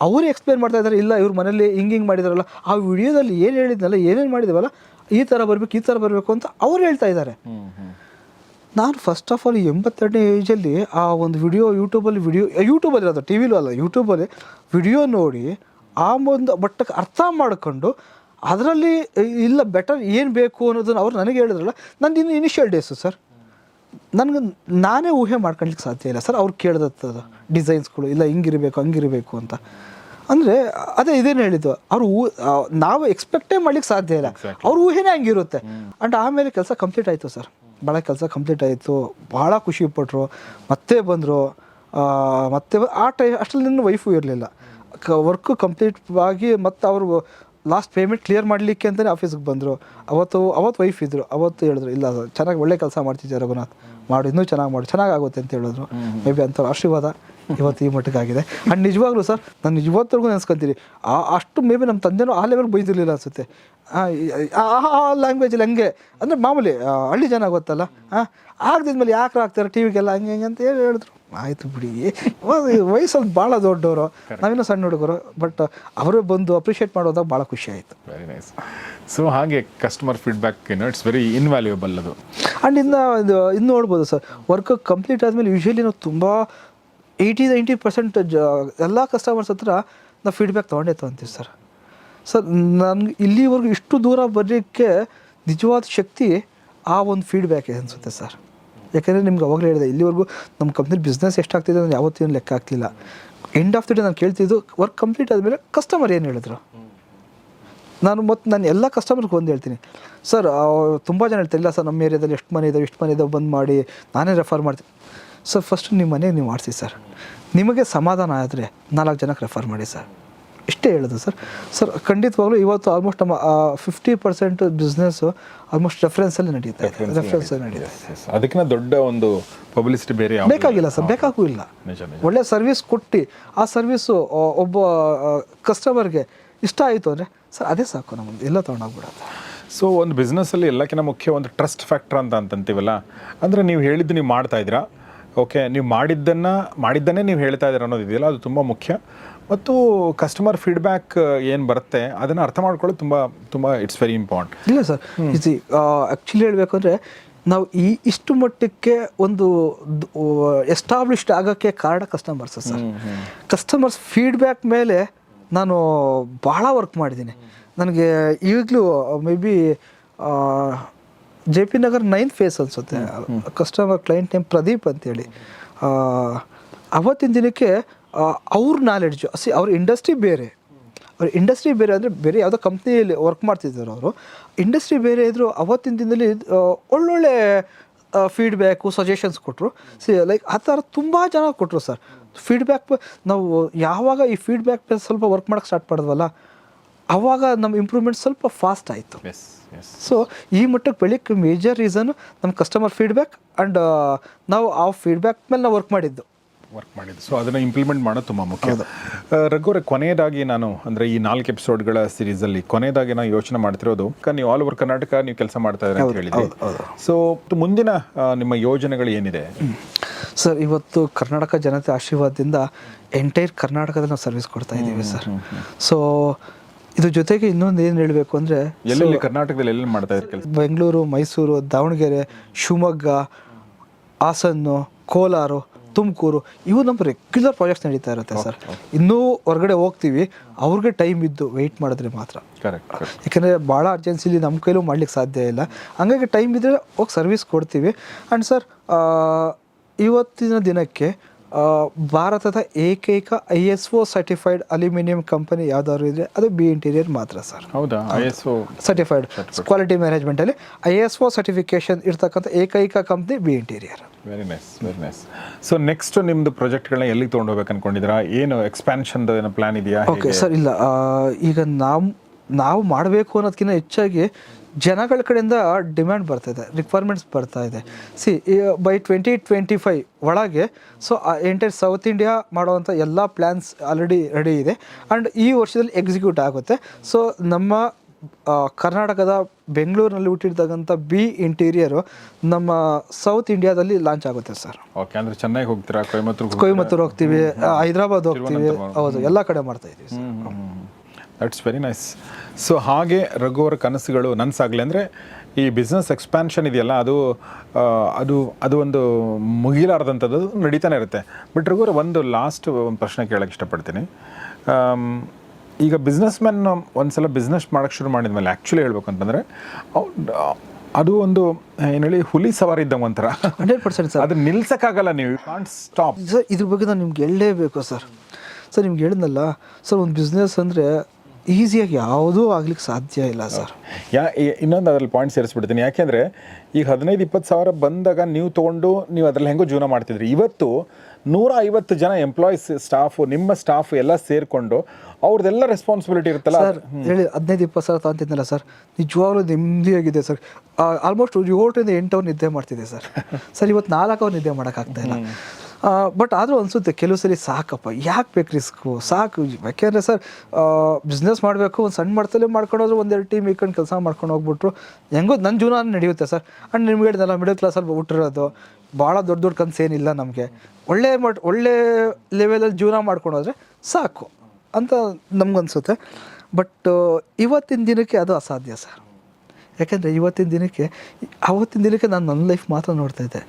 ಅವರು ಎಕ್ಸ್ಪ್ಲೇನ್ ಮಾಡ್ತಾ ಇದ್ದಾರೆ ಇಲ್ಲ ಇವ್ರ ಮನೇಲಿ ಹಿಂಗೆ ಹಿಂಗೆ ಮಾಡಿದಾರಲ್ಲ ಆ ವಿಡಿಯೋದಲ್ಲಿ ಏನು ಹೇಳಿದ್ನಲ್ಲ ಏನೇನು ಮಾಡಿದ್ವಲ್ಲ ಈ ಥರ ಬರಬೇಕು ಈ ಥರ ಬರಬೇಕು ಅಂತ ಅವ್ರು ಹೇಳ್ತಾ ಇದ್ದಾರೆ. ನಾನು ಫಸ್ಟ್ ಆಫ್ ಆಲ್ ಎಂಬತ್ತೆರಡನೇ ಏಜಲ್ಲಿ ಆ ಒಂದು ವಿಡಿಯೋ ಯೂಟ್ಯೂಬಲ್ಲಿ ವಿಡಿಯೋ ಯೂಟ್ಯೂಬಲ್ಲಿ ಅದು ಟಿ ವಿಲೂ ಅಲ್ಲ ಯೂಟ್ಯೂಬಲ್ಲಿ ವಿಡಿಯೋ ನೋಡಿ ಆ ಒಂದು ಬಟ್ಟಕ್ಕೆ ಅರ್ಥ ಮಾಡಿಕೊಂಡು ಅದರಲ್ಲಿ ಇಲ್ಲ ಬೆಟರ್ ಏನು ಬೇಕು ಅನ್ನೋದನ್ನು ಅವ್ರು ನನಗೆ ಹೇಳಿದ್ರಲ್ಲ ನಂದು ಇನ್ನು ಇನಿಷಿಯಲ್ ಡೇಸು ಸರ್. ನನಗೆ ನಾನೇ ಊಹೆ ಮಾಡ್ಕೊಳ್ಲಿಕ್ಕೆ ಸಾಧ್ಯ ಇಲ್ಲ. ಸರ್ ಅವ್ರು ಕೇಳ್ದತ್ತದ. ಡಿಸೈನ್ಸ್ಗಳು ಇಲ್ಲ ಹಿಂಗಿರಬೇಕು ಹಂಗಿರಬೇಕು ಅಂತ. ಅಂದರೆ ಅದೇ ಇದೇನು ಹೇಳಿದ್ದು ಅವ್ರು ಊ ನಾವು ಎಕ್ಸ್ಪೆಕ್ಟೇ ಮಾಡ್ಲಿಕ್ಕೆ ಸಾಧ್ಯ ಇಲ್ಲ. ಅವ್ರ ಊಹೆನೇ ಹಂಗಿರುತ್ತೆ. ಆ್ಯಂಡ್ ಆಮೇಲೆ ಕೆಲಸ ಕಂಪ್ಲೀಟ್ ಆಯಿತು ಸರ್. ಭಾಳ ಕೆಲಸ ಕಂಪ್ಲೀಟ್ ಆಯಿತು. ಭಾಳ ಖುಷಿ ಪಟ್ಟರು ಮತ್ತೆ ಬಂದರು. ಮತ್ತೆ ಆ ಟೈ ಅಷ್ಟರಲ್ಲಿ ನನ್ನ ವೈಫು ಇರಲಿಲ್ಲ. ಕ ವರ್ಕು ಕಂಪ್ಲೀಟ್ ಆಗಿ ಮತ್ತು ಅವರು ಲಾಸ್ಟ್ ಪೇಮೆಂಟ್ ಕ್ಲಿಯರ್ ಮಾಡಲಿಕ್ಕೆ ಅಂತಲೇ ಆಫೀಸ್ಗೆ ಬಂದರು. ಅವತ್ತು ಅವತ್ತು ವೈಫ್ ಇದ್ದರು ಅವತ್ತು ಹೇಳಿದ್ರು ಇಲ್ಲ ಚೆನ್ನಾಗಿ ಒಳ್ಳೆ ಕೆಲಸ ಮಾಡ್ತಿದ್ದೆ ರಘುನಾಥ್? ಮಾಡು ಇನ್ನೂ ಚೆನ್ನಾಗಿ ಮಾಡು ಚೆನ್ನಾಗಿ ಆಗುತ್ತೆ ಅಂತ ಹೇಳಿದ್ರು. ಮೇ ಬಿ ಅಂಥವ್ರ ಆಶೀರ್ವಾದ. ಇವತ್ತು ಈ ಮಟ್ಟಕ್ಕೆ ಆಗಿದೆ. ಆ್ಯಂಡ್ ನಿಜವಾಗ್ಲೂ ಸರ್ ನಾನು ಇವತ್ತರೆಗೂ ನೆನೆಸ್ಕೊಂತೀನಿ ಆ ಅಷ್ಟು ಮೇ ಬಿ ನಮ್ಮ ತಂದೆನೂ ಆ ಲೆವೆಲ್ ಬೈದಿರಲಿಲ್ಲ ಅನಿಸುತ್ತೆ. ಆ ಲ್ಯಾಂಗ್ವೇಜಲ್ಲಿ ಹಂಗೆ ಅಂದರೆ ಮಾಮೂಲಿ ಹಳ್ಳಿ ಜನ ಗೊತ್ತಲ್ಲ ಹಾಂ ಆಗದಿದ್ಮೇಲೆ ಯಾಕೆ ಆಗ್ತಾರೆ ಟಿ ವಿಗೆಲ್ಲ ಹಂಗೆ ಹಂಗೆ ಅಂತ ಹೇಳಿ ಹೇಳಿದ್ರು. ಆಯಿತು ಬಿಡಿ ವಯಸ್ಸಲ್ಲಿ ಭಾಳ ದೊಡ್ಡವರು ನಾವಿನ್ನೂ ಸಣ್ಣ ಹುಡುಗರು ಬಟ್ ಅವರೇ ಬಂದು ಅಪ್ರಿಷಿಯೇಟ್ ಮಾಡೋದಾಗ ಭಾಳ ಖುಷಿ ಆಯಿತು. ವೆರಿ ನೈಸ್ ಸೊ ಹಾಗೆ ಕಸ್ಟಮರ್ ಫೀಡ್ಬ್ಯಾಕ್ ಏನು ಇಟ್ಸ್ ವೆರಿ ಇನ್ವ್ಯಾಲ್ಯೂಯಬಲ್ ಅದು. ಆ್ಯಂಡ್ ಇನ್ನು ಇದು ಇನ್ನು ನೋಡ್ಬೋದು ಸರ್ ವರ್ಕ್ ಕಂಪ್ಲೀಟ್ ಆದಮೇಲೆ ಯೂಶ್ವಲಿ ನಾವು ತುಂಬ ಏಯ್ಟಿ ನೈಂಟಿ ಪರ್ಸೆಂಟ್ ಜ, ಎಲ್ಲ ಕಸ್ಟಮರ್ಸ್ ಹತ್ರ ನಾವು ಫೀಡ್ಬ್ಯಾಕ್ ತೊಗೊಂಡೇ ತೊಗೊಂತೀವಿ ಸರ್ ಸರ್ ನನಗೆ ಇಲ್ಲಿವರೆಗೂ ಇಷ್ಟು ದೂರ ಬರಲಿಕ್ಕೆ ನಿಜವಾದ ಶಕ್ತಿ ಆ ಒಂದು ಫೀಡ್ಬ್ಯಾಕ್ ಅನಿಸುತ್ತೆ ಸರ್ ಯಾಕೆಂದರೆ ನಿಮ್ಗೆ ಅವಾಗಲೇ ಹೇಳಿದೆ, ಇಲ್ಲಿವರೆಗೂ ನಮ್ಮ ಕಂಪ್ನಿ ಬಿಸ್ನೆಸ್ ಎಷ್ಟಾಗ್ತಿದೆ ನಾನು ಯಾವತ್ತೇನು ಲೆಕ್ಕ ಆಗ್ತಿಲ್ಲ ಎಂಡ್ ಆಫ್ ದಿ ಡೇ ನಾನು ಕೇಳ್ತಿದ್ದು ವರ್ಕ್ ಕಂಪ್ಲೀಟ್ ಆದಮೇಲೆ ಕಸ್ಟಮರ್ ಏನು ಹೇಳಿದ್ರು? ನಾನು ಮತ್ತು ನಾನು ಎಲ್ಲ ಕಸ್ಟಮರ್ಗೆ ಒಂದು ಹೇಳ್ತೀನಿ. ಸರ್ ತುಂಬ ಜನ ಹೇಳ್ತಾರೆ, ಇಲ್ಲ ಸರ್ ನಮ್ಮ ಏರಿಯಾದಲ್ಲಿ ಎಷ್ಟು ಮನೆ ಇದಾವೆ ಎಷ್ಟು ಮನೆ ಇದಾವೆ, ಬಂದು ಮಾಡಿ, ನಾನೇ ರೆಫರ್ ಮಾಡ್ತೀನಿ. ಸರ್ ಫಸ್ಟ್ ನಿಮ್ಮ ಮನೆಗೆ ನೀವು ಮಾಡಿಸಿ ಸರ್ ನಿಮಗೆ ಸಮಾಧಾನ ಆದರೆ ನಾಲ್ಕು ಜನಕ್ಕೆ ರೆಫರ್ ಮಾಡಿ ಸರ್ ಇಷ್ಟೇ ಹೇಳೋದು ಸರ್ ಸರ್ ಖಂಡಿತವಾಗ್ಲೂ ಇವತ್ತು ಆಲ್ಮೋಸ್ಟ್ ನಮ್ಮ ಫಿಫ್ಟಿ ಪರ್ಸೆಂಟ್ ಬಿಸ್ನೆಸ್ಸು ಆಲ್ಮೋಸ್ಟ್ ರೆಫರೆನ್ಸಲ್ಲಿ ನಡೀತಾ ಇದೆ. ರೆಫರೆನ್ಸಲ್ಲಿ ನಡೀತಾ ಇದೆ. ಅದಕ್ಕಿಂತ ದೊಡ್ಡ ಒಂದು ಪಬ್ಲಿಸಿಟಿ ಬೇರೆ ಬೇಕಾಗಿಲ್ಲ ಸರ್ ಬೇಕಾಗೂ ಇಲ್ಲ ಒಳ್ಳೆ ಸರ್ವಿಸ್ ಕೊಟ್ಟು ಆ ಸರ್ವಿಸು ಒಬ್ಬ ಕಸ್ಟಮರ್ಗೆ ಇಷ್ಟ ಆಯಿತು ಅಂದರೆ ಸರ್ ಅದೇ ಸಾಕು ನಮ್ಮದು ಎಲ್ಲ ತೊಗೊಂಡೋಗ್ಬಿಡುತ್ತೆ. ಸೊ ಒಂದು ಬಿಸ್ನೆಸ್ಸಲ್ಲಿ ಎಲ್ಲಕ್ಕಿಂತ ಮುಖ್ಯ ಒಂದು ಟ್ರಸ್ಟ್ ಫ್ಯಾಕ್ಟರ್ ಅಂತ ಅಂತಂತೀವಲ್ಲ ಅಂದರೆ ನೀವು ಹೇಳಿದ್ದು ನೀವು ಮಾಡ್ತಾ ಇದ್ದೀರಾ? ಓಕೆ ನೀವು ಮಾಡಿದ್ದನ್ನು ಮಾಡಿದ್ದನ್ನೇ ನೀವು ಹೇಳ್ತಾ ಇದ್ದೀರ ಅನ್ನೋದು ಇದೆಯಲ್ಲ ಅದು ತುಂಬ ಮುಖ್ಯ. ಮತ್ತು ಕಸ್ಟಮರ್ ಫೀಡ್ಬ್ಯಾಕ್ ಏನು ಬರುತ್ತೆ ಅದನ್ನು ಅರ್ಥ ಮಾಡ್ಕೊಳ್ಳೋದು ತುಂಬ ತುಂಬ ಇಟ್ಸ್ ವೆರಿ ಇಂಪಾರ್ಟೆಂಟ್ ಇಲ್ಲ ಸರ್ ಇಸಿ ಆ್ಯಕ್ಚುಲಿ ಹೇಳಬೇಕು ಅಂದರೆ ನಾವು ಈ ಇಷ್ಟು ಮಟ್ಟಕ್ಕೆ ಒಂದು ಎಸ್ಟಾಬ್ಲಿಷ್ಡ್ ಆಗೋಕ್ಕೆ ಕಾರಣ ಕಸ್ಟಮರ್ಸ್ ಸರ್ ಕಸ್ಟಮರ್ಸ್ ಫೀಡ್ಬ್ಯಾಕ್ ಮೇಲೆ ನಾನು ಭಾಳ ವರ್ಕ್ ಮಾಡಿದ್ದೀನಿ. ನನಗೆ ಈಗಲೂ maybe J P Nagar nine phase ಅನ್ಸುತ್ತೆ. ಕಸ್ಟಮರ್ ಕ್ಲೈಂಟ್ ನೇಮ್ ಪ್ರದೀಪ್ ಅಂತೇಳಿ. ಅವತ್ತಿನ ದಿನಕ್ಕೆ ಅವ್ರ ನಾಲೆಡ್ಜು ಸಿ ಅವ್ರ ಇಂಡಸ್ಟ್ರಿ ಬೇರೆ. ಅವ್ರ ಇಂಡಸ್ಟ್ರಿ ಬೇರೆ ಅಂದರೆ ಬೇರೆ ಯಾವುದೋ ಕಂಪ್ನಿಯಲ್ಲಿ ವರ್ಕ್ ಮಾಡ್ತಿದ್ದಾರೆ ಅವರು. ಇಂಡಸ್ಟ್ರಿ ಬೇರೆ ಇದ್ದರು ಅವತ್ತಿನ ದಿನದಲ್ಲಿ ಒಳ್ಳೊಳ್ಳೆ ಫೀಡ್ಬ್ಯಾಕು ಸಜೆಷನ್ಸ್ ಕೊಟ್ಟರು ಸಿ ಲೈಕ್ ಆ ಥರ ತುಂಬ ಜನ ಕೊಟ್ಟರು ಸರ್. ಫೀಡ್ಬ್ಯಾಕ್ ನಾವು ಯಾವಾಗ ಈ ಫೀಡ್ಬ್ಯಾಕ್ ಸ್ವಲ್ಪ ವರ್ಕ್ ಮಾಡೋಕ್ಕೆ ಸ್ಟಾರ್ಟ್ ಮಾಡಿದ್ವಲ್ಲ ಆವಾಗ ನಮ್ಮ ಇಂಪ್ರೂವ್ಮೆಂಟ್ ಸ್ವಲ್ಪ ಫಾಸ್ಟ್ ಆಯಿತು. ಸೊ ಈ ಮಟ್ಟಕ್ಕೆ ಬೆಳಿಗ್ಗೆ ಮೇಜರ್ ರೀಸನ್ ನಮ್ಮ ಕಸ್ಟಮರ್ ಫೀಡ್ಬ್ಯಾಕ್ ಆ್ಯಂಡ್ ನಾವು ಆ ಫೀಡ್ಬ್ಯಾಕ್ ಮೇಲೆ ನಾವು ವರ್ಕ್ ಮಾಡಿದ್ದು. ವರ್ಕ್ ಮಾಡಿದ್ದು. ಸೊ ಅದನ್ನು ಇಂಪ್ಲಿಮೆಂಟ್ ಮಾಡೋದು ತುಂಬ ಮುಖ್ಯ. ರಘುವರೆ ಕೊನೆಯದಾಗಿ ನಾನು ಅಂದರೆ ಈ ನಾಲ್ಕು ಎಪಿಸೋಡ್ಗಳ ಸೀರೀಸಲ್ಲಿ ಕೊನೆಯದಾಗಿ ನಾವು ಯೋಚನೆ ಮಾಡ್ತಿರೋದು ನೀವು ಆಲ್ ಓವರ್ ಕರ್ನಾಟಕ ನೀವು ಕೆಲಸ ಮಾಡ್ತಾ ಇದ್ದೀರಿ ಅಂತ ಹೇಳಿದ್ರಿ. ಸೊ ಮುಂದಿನ ನಿಮ್ಮ ಯೋಜನೆಗಳು ಏನಿದೆ? ಸರ್ ಇವತ್ತು ಕರ್ನಾಟಕ ಜನತೆ ಆಶೀರ್ವಾದದಿಂದ ಎಂಟೈರ್ ಕರ್ನಾಟಕದಲ್ಲಿ ನಾವು ಸರ್ವಿಸ್ ಕೊಡ್ತಾ ಇದ್ದೀವಿ ಸರ್ ಸೊ ಇದ್ರ ಜೊತೆಗೆ ಇನ್ನೊಂದು ಏನು ಹೇಳಬೇಕು ಅಂದರೆ ಎಲ್ಲೆಲ್ಲಿ ಕರ್ನಾಟಕದಲ್ಲಿ ಎಲ್ಲೆಲ್ಲಿ ಮಾಡ್ತಾ ಇದ್ದಾರೆ ಕೆಲಸ? ಬೆಂಗಳೂರು ಮೈಸೂರು ದಾವಣಗೆರೆ ಶಿವಮೊಗ್ಗ ಹಾಸನ್ನು ಕೋಲಾರ ತುಮಕೂರು ಇವು ನಮ್ಮ ರೆಗ್ಯುಲರ್ ಪ್ರಾಜೆಕ್ಟ್ಸ್ ನಡೀತಾ ಇರುತ್ತೆ ಸರ್ ಇನ್ನೂ ಹೊರಗಡೆ ಹೋಗ್ತೀವಿ ಅವ್ರಿಗೆ ಟೈಮ್ ಇದ್ದು ವೆಯ್ಟ್ ಮಾಡಿದ್ರೆ ಮಾತ್ರ. ಯಾಕೆಂದರೆ ಭಾಳ ಅರ್ಜೆನ್ಸಿಲಿ ನಮ್ಮ ಕೈಲೂ ಮಾಡ್ಲಿಕ್ಕೆ ಸಾಧ್ಯ ಇಲ್ಲ. ಹಂಗಾಗಿ ಟೈಮ್ ಇದ್ದರೆ ಹೋಗಿ ಸರ್ವಿಸ್ ಕೊಡ್ತೀವಿ. ಆ್ಯಂಡ್ ಸರ್ ಇವತ್ತಿನ ದಿನಕ್ಕೆ ಭಾರತದ ಏಕೈಕ I S O certified aluminium company ಯಾವ್ದಾದ್ರು ಇದ್ರೆ ಅದು ಬಿ ಇಂಟೀರಿಯರ್ ಮಾತ್ರ ಸರ್. ಹೌದಾ? I S O certified quality ಮ್ಯಾನೇಜ್ಮೆಂಟಲ್ಲಿ I S O certification ಇರ್ತಕ್ಕಂಥ ಏಕೈಕ company B interior very nice very nice so next ನಿಮ್ಮದು ಪ್ರಾಜೆಕ್ಟ್ಗಳನ್ನ ಎಲ್ಲಿಗೆ ತೊಗೊಂಡು ಹೋಗ್ಬೇಕು ಅನ್ಕೊಂಡಿದ್ದೀರಾ? ಏನು ಎಕ್ಸ್ಪ್ಯಾನ್ಷನ್ದು ಏನೋ ಪ್ಲಾನ್ ಇದೆಯಾ? ಓಕೆ ಸರ್ ಇಲ್ಲ. ಈಗ ನಾವು ನಾವು ಮಾಡಬೇಕು ಅನ್ನೋದಕ್ಕಿಂತ ಹೆಚ್ಚಾಗಿ ಜನಗಳ ಕಡೆಯಿಂದ ಡಿಮ್ಯಾಂಡ್ ಬರ್ತಾ ಇದೆ ರಿಕ್ವೈರ್ಮೆಂಟ್ಸ್ ಬರ್ತಾ ಇದೆ. See by twenty twenty five ಒಳಗೆ ಸೊ ಎಂಟೈರ್ ಸೌತ್ ಇಂಡಿಯಾ ಮಾಡುವಂಥ ಎಲ್ಲ ಪ್ಲ್ಯಾನ್ಸ್ ಆಲ್ರೆಡಿ ರೆಡಿ ಇದೆ. ಆ್ಯಂಡ್ ಈ ವರ್ಷದಲ್ಲಿ ಎಕ್ಸಿಕ್ಯೂಟ್ ಆಗುತ್ತೆ. ಸೊ ನಮ್ಮ ಕರ್ನಾಟಕದ ಬೆಂಗಳೂರಿನಲ್ಲಿ ಹುಟ್ಟಿರ್ತಕ್ಕಂಥ ಬಿ ಇಂಟೀರಿಯರು ನಮ್ಮ ಸೌತ್ ಇಂಡಿಯಾದಲ್ಲಿ ಲಾಂಚ್ ಆಗುತ್ತೆ ಸರ್ ಓಕೆ ಅಂದ್ರೆ ಚೆನ್ನೈಗೆ ಹೋಗ್ತೀರಾ? ಕೊಯಮತ್ತೂರು ಕೊಯಮತ್ತೂರು ಹೋಗ್ತೀವಿ ಹೈದರಾಬಾದ್ ಹೋಗ್ತೀವಿ ಹೌದು ಎಲ್ಲ ಕಡೆ ಮಾಡ್ತಾ ಇದ್ದೀವಿ sir that's very nice so ಹಾಗೆ ರಘುವರ ಕನಸುಗಳು ನನಸಾಗಲಿ ಅಂದರೆ ಈ ಬಿಸ್ನೆಸ್ ಎಕ್ಸ್ಪ್ಯಾನ್ಷನ್ ಇದೆಯಲ್ಲ ಅದು ಅದು ಅದು ಒಂದು ಮುಗಿಲಾರ್ದಂಥದ್ದು ನಡೀತಾನೆ ಇರುತ್ತೆ. ಬಟ್ ರಘುವರ ಒಂದು ಲಾಸ್ಟ್ ಒಂದು ಪ್ರಶ್ನೆ ಕೇಳೋಕ್ಕೆ ಇಷ್ಟಪಡ್ತೀನಿ. ಈಗ ಬಿಸ್ನೆಸ್ ಮ್ಯಾನ್ ಒಂದು ಸಲ ಬಿಸ್ನೆಸ್ ಮಾಡೋಕ್ಕೆ ಶುರು ಮಾಡಿದ ಮೇಲೆ ಆ್ಯಕ್ಚುಲಿ ಹೇಳ್ಬೇಕು ಅಂತಂದರೆ ಅದು ಒಂದು ಏನು ಹೇಳಿ ಹುಲಿ ಸವಾರಿ ಇದ್ದಂಗೆ ಒಂಥರ. Hundred percent sir. ಅದು ನಿಲ್ಸೋಕ್ಕಾಗಲ್ಲ ನೀವು ಕಾಂಟ್ ಸ್ಟಾಪ್ ಸರ್ ಇದ್ರ ಬಗ್ಗೆ ನಾನು ನಿಮ್ಗೆ ಹೇಳಲೇಬೇಕು ಸರ್. ಸರ್ ನಿಮ್ಗೆ ಹೇಳಿದ್ನಲ್ಲ ಸರ್ ಒಂದು ಬಿಸ್ನೆಸ್ ಅಂದರೆ ಈಸಿಯಾಗಿ ಯಾವುದೂ ಆಗ್ಲಿಕ್ಕೆ ಸಾಧ್ಯ ಇಲ್ಲ ಸರ್. ಯಾ ಇನ್ನೊಂದು ಅದ್ರಲ್ಲಿ ಪಾಯಿಂಟ್ ಸೇರಿಸ್ಬಿಡ್ತೀನಿ. ಯಾಕೆಂದ್ರೆ ಈಗ ಹದಿನೈದು ಇಪ್ಪತ್ತು ಸಾವಿರ ಬಂದಾಗ ನೀವು ತೊಗೊಂಡು ನೀವು ಅದ್ರಲ್ಲಿ ಹೆಂಗೋ ಜೀವನ ಮಾಡ್ತಿದ್ರಿ. ಇವತ್ತು ನೂರ ಐವತ್ತು ಜನ ಎಂಪ್ಲಾಯೀಸ್ ಸ್ಟಾಫು ನಿಮ್ಮ ಸ್ಟಾಫ್ ಎಲ್ಲ ಸೇರಿಕೊಂಡು ಅವ್ರದ್ದೆಲ್ಲ ರೆಸ್ಪಾನ್ಸಿಬಿಲಿಟಿ ಇರುತ್ತಲ್ಲ? ಸರ್ ಹೇಳಿ ಹದಿನೈದು ಇಪ್ಪತ್ತು ಸಾವಿರ ತಗೊಂತಿದ್ನಲ್ಲ ಸರ್? ನಿಜವಾಗ್ಲೂ ನೆಮ್ಮದಿಯಾಗಿದೆ ಸರ್. ಆಲ್ಮೋಸ್ಟ್ ಏಳರಿಂದ ಎಂಟು ಅವ್ರು ನಿದ್ದೆ ಮಾಡ್ತಿದೆ ಸರ್. ಸರ್ ಇವತ್ತು ನಾಲ್ಕು ಅವ್ರು ನಿದ್ದೆ ಮಾಡೋಕ್ಕಾಗ್ತಾ ಇಲ್ಲ. ಬಟ್ ಆದರೂ ಅನಿಸುತ್ತೆ ಕೆಲವು ಸಲ ಸಾಕಪ್ಪ. ಯಾಕೆ ಬೇಕು ರಿಸ್ಕು ಸಾಕು. ಯಾಕೆಂದರೆ ಸರ್ ಬಿಸ್ನೆಸ್ ಮಾಡಬೇಕು, ಒಂದು ಸಣ್ಣ ಮಟ್ಟದಲ್ಲೇ ಮಾಡ್ಕೊಂಡೋದ್ರು ಒಂದೆರಡು ಟೀಮ್ ಇಟ್ಕೊಂಡು ಕೆಲಸ ಮಾಡ್ಕೊಂಡು ಹೋಗ್ಬಿಟ್ರು. ಹೆಂಗೋ ನನ್ನ ಜೀವನ ನಡೆಯುತ್ತೆ ಸರ್ ಆ್ಯಂಡ್ ನಿಮ್ಗೆ ಹೇಳಿದಲ್ಲ ಮಿಡಲ್ ಕ್ಲಾಸಲ್ಲಿ ಹುಟ್ಟಿರೋದು ಭಾಳ ದೊಡ್ಡ ದೊಡ್ಡ ಕನಸೇನಿಲ್ಲ ನಮಗೆ. ಒಳ್ಳೆ ಮಟ್, ಒಳ್ಳೆ ಲೆವೆಲಲ್ಲಿ ಜೀವನ ಮಾಡ್ಕೊಂಡೋದ್ರೆ ಸಾಕು ಅಂತ ನಮ್ಗನ್ಸುತ್ತೆ. ಬಟ್ ಇವತ್ತಿನ ದಿನಕ್ಕೆ ಅದು ಅಸಾಧ್ಯ ಸರ್ ಯಾಕೆಂದರೆ ಇವತ್ತಿನ ದಿನಕ್ಕೆ, ಅವತ್ತಿನ ದಿನಕ್ಕೆ ನಾನು ನನ್ನ ಲೈಫ್ ಮಾತ್ರ ನೋಡ್ತಾ ಇದ್ದೆ.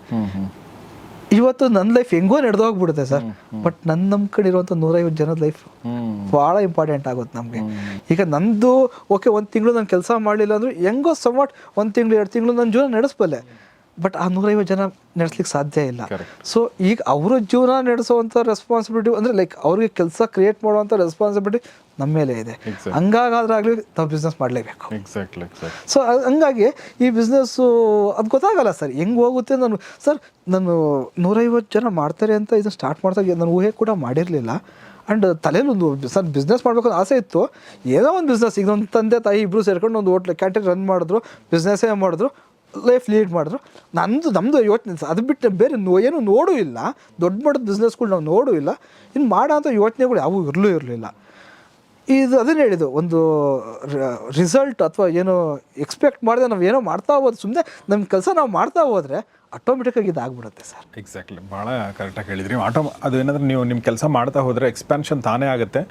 ಇವತ್ತು ನನ್ನ ಲೈಫ್ ಹೆಂಗೋ ನಡೆದೋಗ್ಬಿಡುತ್ತೆ ಸರ್. ಬಟ್ ನನ್ನ ಇರುವಂಥ ನೂರೈವತ್ತು ಜನದ ಲೈಫ್ ಭಾಳ ಇಂಪಾರ್ಟೆಂಟ್ ಆಗುತ್ತೆ ನಮಗೆ. ಈಗ ನಂದು ಓಕೆ ಒಂದು ತಿಂಗಳು ನಾನು ಕೆಲಸ ಮಾಡಲಿಲ್ಲ ಅಂದ್ರೆ ಹೆಂಗೋ ಸಮ್ವಾಟ್ ಒಂದು ತಿಂಗಳು ಎರಡು ತಿಂಗಳು ನನ್ನ ಜೀವನ ನಡೆಸಬಲ್ಲೆ. ಬಟ್ ಆ ನೂರೈವತ್ತು ಜನ ನಡೆಸ್ಲಿಕ್ಕೆ ಸಾಧ್ಯ ಇಲ್ಲ. ಸೊ ಈಗ ಅವರ ಜೀವನ ನಡೆಸುವಂಥ ರೆಸ್ಪಾನ್ಸಿಬಿಲಿಟಿ ಅಂದರೆ ಲೈಕ್ ಅವ್ರಿಗೆ ಕೆಲಸ ಕ್ರಿಯೇಟ್ ಮಾಡುವಂಥ ರೆಸ್ಪಾನ್ಸಿಬಿಲಿಟಿ ನಮ್ಮ ಮೇಲೆ ಇದೆ. ಹಂಗಾಗಾದ್ರಾಗಲಿ ನಾವು ಬಿಸ್ನೆಸ್ ಮಾಡಲೇಬೇಕು. ಸೊ ಹಂಗಾಗಿ ಈ ಬಿಸ್ನೆಸ್ಸು ಅದು ಗೊತ್ತಾಗಲ್ಲ ಸರ್ ಹೆಂಗೆ ಹೋಗುತ್ತೆ ನಾನು ಸರ್ ನಾನು ನೂರೈವತ್ತು ಜನ ಮಾಡ್ತಾರೆ ಅಂತ ಇದನ್ನು ಸ್ಟಾರ್ಟ್ ಮಾಡ್ತಾ ನಾನು ಊಹೆ ಕೂಡ ಮಾಡಿರಲಿಲ್ಲ. ಆ್ಯಂಡ್ ತಲೆಯಲ್ಲೊಂದು ಸರ್ ಬಿಸ್ನೆಸ್ ಮಾಡಬೇಕು ಅಂತ ಆಸೆ ಇತ್ತು. ಏನೋ ಒಂದು ಬಿಸ್ನೆಸ್ ಈಗ ಒಂದು ತಂದೆ ತಾಯಿ ಇಬ್ಬರು ಸೇರ್ಕೊಂಡು ಒಂದು ಹೋಟ್ಲ್ ಕ್ಯಾಂಟೀನ್ ರನ್ ಮಾಡಿದ್ರು ಬಿಸ್ನೆಸ್ಸೇ ಮಾಡಿದ್ರು ಲೈಫ್ ಲೀಡ್ ಮಾಡಿದ್ರು. ನಂದು ನಮ್ಮದು ಯೋಚನೆ ಅದು ಬಿಟ್ಟು ಬೇರೆ ನೋ ಏನು ನೋಡೂ ಇಲ್ಲ. ದೊಡ್ಡ ಮಟ್ಟದ ಬಿಸ್ನೆಸ್ಗಳು ನಾವು ನೋಡೂ ಇಲ್ಲ. ಇನ್ನು ಮಾಡೋಂಥ ಯೋಚನೆಗಳು ಯಾವೂ ಇರಲೂ ಇರಲಿಲ್ಲ. ಇದು ಅದನ್ನು ಹೇಳಿದ್ದು, ಒಂದು ರಿಸಲ್ಟ್ ಅಥವಾ ಏನು ಎಕ್ಸ್ಪೆಕ್ಟ್ ಮಾಡಿದೆ ನಾವು ಏನೋ ಮಾಡ್ತಾ ಹೋದ್ರೆ ಸುಮ್ಮನೆ ನಮ್ಮ ಕೆಲಸ ನಾವು ಮಾಡ್ತಾ ಹೋದರೆ ಆಟೋಮೆಟಿಕ್ಕಾಗಿ ಇದಾಗ್ಬಿಡುತ್ತೆ ಸರ್. ಎಕ್ಸಾಕ್ಟ್ಲಿ ಭಾಳ ಕರೆಕ್ಟಾಗಿ ಹೇಳಿದ್ರಿ. ಆಟೋ ಅದು ಏನಂದ್ರೆ ನೀವು ನಿಮ್ಮ ಕೆಲಸ ಮಾಡ್ತಾ ಹೋದರೆ ಎಕ್ಸ್ಪ್ಯಾನ್ಷನ್ ತಾನೇ ಆಗುತ್ತೆ.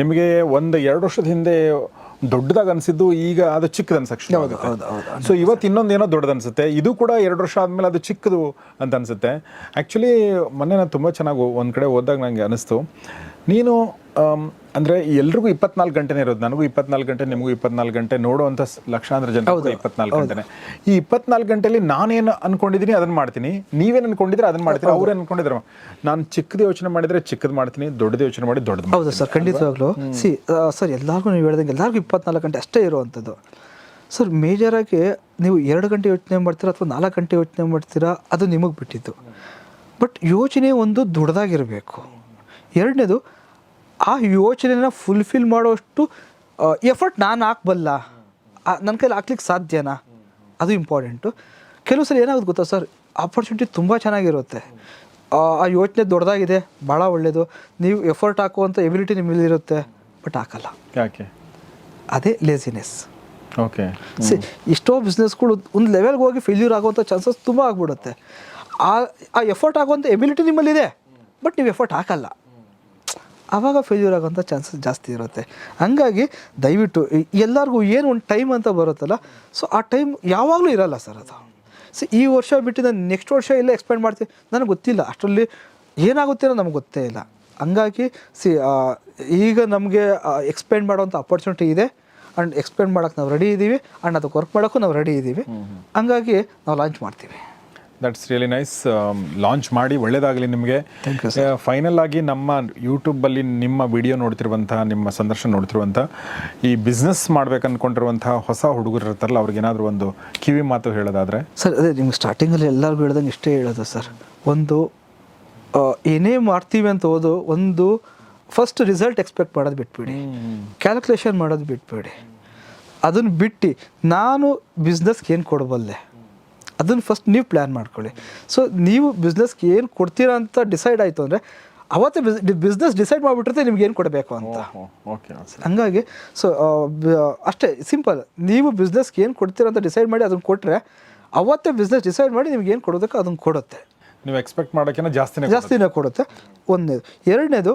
ನಿಮಗೆ ಒಂದು ಎರಡು ವರ್ಷದ ಹಿಂದೆ ದೊಡ್ಡದಾಗಿ ಅನಿಸಿದ್ದು ಈಗ ಅದು ಚಿಕ್ಕದು ಅನ್ಸಕ್ಕೆ ಶುರು ಆಗುತ್ತೆ. ಸೊ ಇವತ್ತು ಇನ್ನೊಂದು ಏನೋ ದೊಡ್ಡದು ಅನ್ಸುತ್ತೆ. ಇದು ಕೂಡ ಎರಡು ವರ್ಷ ಆದಮೇಲೆ ಅದು ಚಿಕ್ಕದು ಅಂತ ಅನ್ಸುತ್ತೆ. ಆ್ಯಕ್ಚುಲಿ ಮೊನ್ನೆ ನಾನು ತುಂಬ ಚೆನ್ನಾಗಿ ಒಂದು ಕಡೆ ಹೋದಾಗ ನನಗೆ ಅನಿಸ್ತು. ನೀನು ಅಂದ್ರೆ ಎಲ್ರಿಗೂ ಇಪ್ಪತ್ನಾಲ್ಕು ಗಂಟೆನೇ ಇರೋದು. ನನಗೂ ಇಪ್ಪತ್ನಾಲ್ಕು ಗಂಟೆ ನಿಮಗೂ ಇಪ್ಪತ್ನಾಲ್ಕು ಗಂಟೆ ನೋಡುವಂತ ಲಕ್ಷಾಂತರ ಜನ ಇಪ್ಪತ್ನಾಲ್ಕು ಗಂಟೆನೆ. ಈ ಇಪ್ಪತ್ನಾಲ್ಕು ಗಂಟೆಲಿ ನಾನೇನು ಅನ್ಕೊಂಡಿದ್ದೀನಿ ಅದನ್ನ ಮಾಡ್ತೀನಿ. ನೀವೇನು ಅನ್ಕೊಂಡಿದ್ರೆ ಅದನ್ನ ಮಾಡ್ತೀನಿ. ಅವ್ರು ಅನ್ಕೊಂಡಿದ್ರು? ನಾನು ಚಿಕ್ಕದು ಯೋಚನೆ ಮಾಡಿದ್ರೆ ಚಿಕ್ಕದು ಮಾಡ್ತೀನಿ ದೊಡ್ಡದು ಯೋಚನೆ ಮಾಡಿ ದೊಡ್ಡದು ಹೌದು ಸರ್ ಖಂಡಿತವಾಗ್ಲೂ. ಸಿ ಸರ್ ಎಲ್ಲರಿಗೂ ನೀವು ಹೇಳ್ದಂಗೆ ಎಲ್ಲರಿಗೂ ಇಪ್ಪತ್ನಾಲ್ಕು ಗಂಟೆ ಅಷ್ಟೇ ಇರುವಂಥದ್ದು. ಸರ್ ಮೇಜರಾಗಿ ನೀವು ಎರಡು ಗಂಟೆ ಯೋಚನೆ ಮಾಡ್ತೀರಾ ಅಥವಾ ನಾಲ್ಕು ಗಂಟೆ ಯೋಚನೆ ಮಾಡ್ತೀರಾ ಅದು ನಿಮಗೆ ಬಿಟ್ಟಿದ್ದು. ಬಟ್ ಯೋಚನೆ ಒಂದು ದೊಡ್ಡದಾಗಿರಬೇಕು ಎರಡನೇದು ಆ ಯೋಚನೆನ ಫುಲ್ಫಿಲ್ ಮಾಡೋಷ್ಟು ಎಫರ್ಟ್ ನಾನು ಹಾಕಬಲ್ಲ. ನನ್ನ ಕೈಲಿ ಹಾಕ್ಲಿಕ್ಕೆ ಸಾಧ್ಯನಾ? ಅದು ಇಂಪಾರ್ಟೆಂಟು ಕೆಲವು ಸಲ ಏನಾಗುತ್ತೆ ಗೊತ್ತಾ ಸರ್ ಆಪರ್ಚುನಿಟಿ ತುಂಬ ಚೆನ್ನಾಗಿರುತ್ತೆ. ಆ ಆ ಯೋಚನೆ ದೊಡ್ಡದಾಗಿದೆ ಭಾಳ ಒಳ್ಳೆಯದು ನೀವು ಎಫರ್ಟ್ ಹಾಕುವಂಥ ಎಬಿಲಿಟಿ ನಿಮ್ಮಲ್ಲಿರುತ್ತೆ ಬಟ್ ಹಾಕಲ್ಲ. ಯಾಕೆ? ಅದೇ ಲೇಸಿನೆಸ್ ಓಕೆ ಸಿ ಎಷ್ಟೋ ಬಿಸ್ನೆಸ್ಗಳು ಒಂದು ಲೆವೆಲ್ಗೆ ಹೋಗಿ ಫೇಲ್ಯೂರ್ ಆಗುವಂಥ ಚಾನ್ಸಸ್ ತುಂಬ ಆಗ್ಬಿಡುತ್ತೆ. ಆ ಆ ಎಫರ್ಟ್ ಆಗುವಂಥ ಎಬಿಲಿಟಿ ನಿಮ್ಮಲ್ಲಿದೆ ಬಟ್ ನೀವು ಎಫರ್ಟ್ ಹಾಕಲ್ಲ. ಆವಾಗ ಫೇಲ್ಯೂರ್ ಆಗೋಂಥ ಚಾನ್ಸಸ್ ಜಾಸ್ತಿ ಇರುತ್ತೆ. ಹಂಗಾಗಿ ದಯವಿಟ್ಟು ಎಲ್ಲರಿಗೂ ಏನು ಒಂದು ಟೈಮ್ ಅಂತ ಬರುತ್ತಲ್ಲ ಸೊ ಆ ಟೈಮ್ ಯಾವಾಗಲೂ ಇರಲ್ಲ ಸರ್ ಅದು. ಸೊ ಈ ವರ್ಷ ಬಿಟ್ಟು ನಾನು ನೆಕ್ಸ್ಟ್ ವರ್ಷ ಎಲ್ಲ ಎಕ್ಸ್ಪೆಂಡ್ ಮಾಡ್ತೀನಿ ನನಗೆ ಗೊತ್ತಿಲ್ಲ. ಅಷ್ಟರಲ್ಲಿ ಏನಾಗುತ್ತೆ ಅನ್ನೋ ನಮ್ಗೆ ಗೊತ್ತೇ ಇಲ್ಲ. ಹಂಗಾಗಿ ಸಿ ಈಗ ನಮಗೆ ಎಕ್ಸ್ಪೆಂಡ್ ಮಾಡೋವಂಥ ಅಪರ್ಚುನಿಟಿ ಇದೆ. ಆ್ಯಂಡ್ ಎಕ್ಸ್ಪೆಂಡ್ ಮಾಡೋಕ್ಕೆ ನಾವು ರೆಡಿ ಇದ್ದೀವಿ ಆ್ಯಂಡ್ ಅದಕ್ಕೆ ವರ್ಕ್ ಮಾಡೋಕ್ಕೂ ನಾವು ರೆಡಿ ಇದ್ದೀವಿ ಹಂಗಾಗಿ ನಾವು ಲಾಂಚ್ ಮಾಡ್ತೀವಿ. ದಟ್ಸ್ ರಿಯಲಿ ನೈಸ್ ಲಾಂಚ್ ಮಾಡಿ ಒಳ್ಳೇದಾಗಲಿ ನಿಮಗೆ. ಫೈನಲ್ ಆಗಿ ನಮ್ಮ ಯೂಟ್ಯೂಬಲ್ಲಿ ನಿಮ್ಮ ವಿಡಿಯೋ ನೋಡ್ತಿರುವಂಥ ನಿಮ್ಮ ಸಂದರ್ಶನ ನೋಡ್ತಿರುವಂಥ ಈ ಬಿಸ್ನೆಸ್ ಮಾಡ್ಬೇಕು ಅಂದ್ಕೊಂಡಿರುವಂಥ ಹೊಸ ಹುಡುಗರು ಇರ್ತಾರಲ್ಲ ಅವ್ರಿಗೇನಾದರೂ ಒಂದು ಕಿವಿ ಮಾತು ಹೇಳೋದಾದರೆ. ಸರ್ ಅದೇ ನಿಮ್ಗೆ ಸ್ಟಾರ್ಟಿಂಗಲ್ಲಿ ಎಲ್ಲರಿಗೂ ಹೇಳ್ದಂಗೆ ಇಷ್ಟೇ ಹೇಳೋದು ಸರ್ ಒಂದು ಏನೇ ಮಾಡ್ತೀವಿ ಅಂತ ಹೋದು ಒಂದು ಫಸ್ಟ್ ರಿಸಲ್ಟ್ ಎಕ್ಸ್ಪೆಕ್ಟ್ ಮಾಡೋದು ಬಿಟ್ಬಿಡಿ. ಕ್ಯಾಲ್ಕುಲೇಷನ್ ಮಾಡೋದು ಬಿಟ್ಬಿಡಿ. ಅದನ್ನು ಬಿಟ್ಟು ನಾನು ಬಿಸ್ನೆಸ್ಗೆ ಏನು ಕೊಡಬಲ್ಲೆ? ಅದನ್ನು ಫಸ್ಟ್ ನೀವು ಪ್ಲ್ಯಾನ್ ಮಾಡ್ಕೊಳ್ಳಿ. ಸೊ ನೀವು ಬಿಸ್ನೆಸ್ಗೆ ಏನು ಕೊಡ್ತೀರಾ ಅಂತ ಡಿಸೈಡ್ ಆಯಿತು ಅಂದರೆ ಅವತ್ತೇ ಬಿಸ್ನೆಸ್ ಡಿಸೈಡ್ ಮಾಡಿಬಿಟ್ರೆ ನಿಮ್ಗೆ ಏನು ಕೊಡಬೇಕು ಅಂತ. ಓಕೆ ಹಂಗಾಗಿ ಸೊ ಅಷ್ಟೇ ಸಿಂಪಲ್ ನೀವು ಬಿಸ್ನೆಸ್ಗೆ ಏನು ಕೊಡ್ತೀರಾ ಅಂತ ಡಿಸೈಡ್ ಮಾಡಿ ಅದನ್ನು ಕೊಟ್ಟರೆ ಅವತ್ತೇ ಬಿಸ್ನೆಸ್ ಡಿಸೈಡ್ ಮಾಡಿ ನಿಮ್ಗೆ ಏನು ಕೊಡೋದಕ್ಕೆ ಅದನ್ನು ಕೊಡುತ್ತೆ. ನೀವು ಎಕ್ಸ್ಪೆಕ್ಟ್ ಮಾಡೋಕ್ಕಿಂತ ಜಾಸ್ತಿನೇ ಜಾಸ್ತಿನೇ ಕೊಡುತ್ತೆ. ಒಂದನೇದು. ಎರಡನೇದು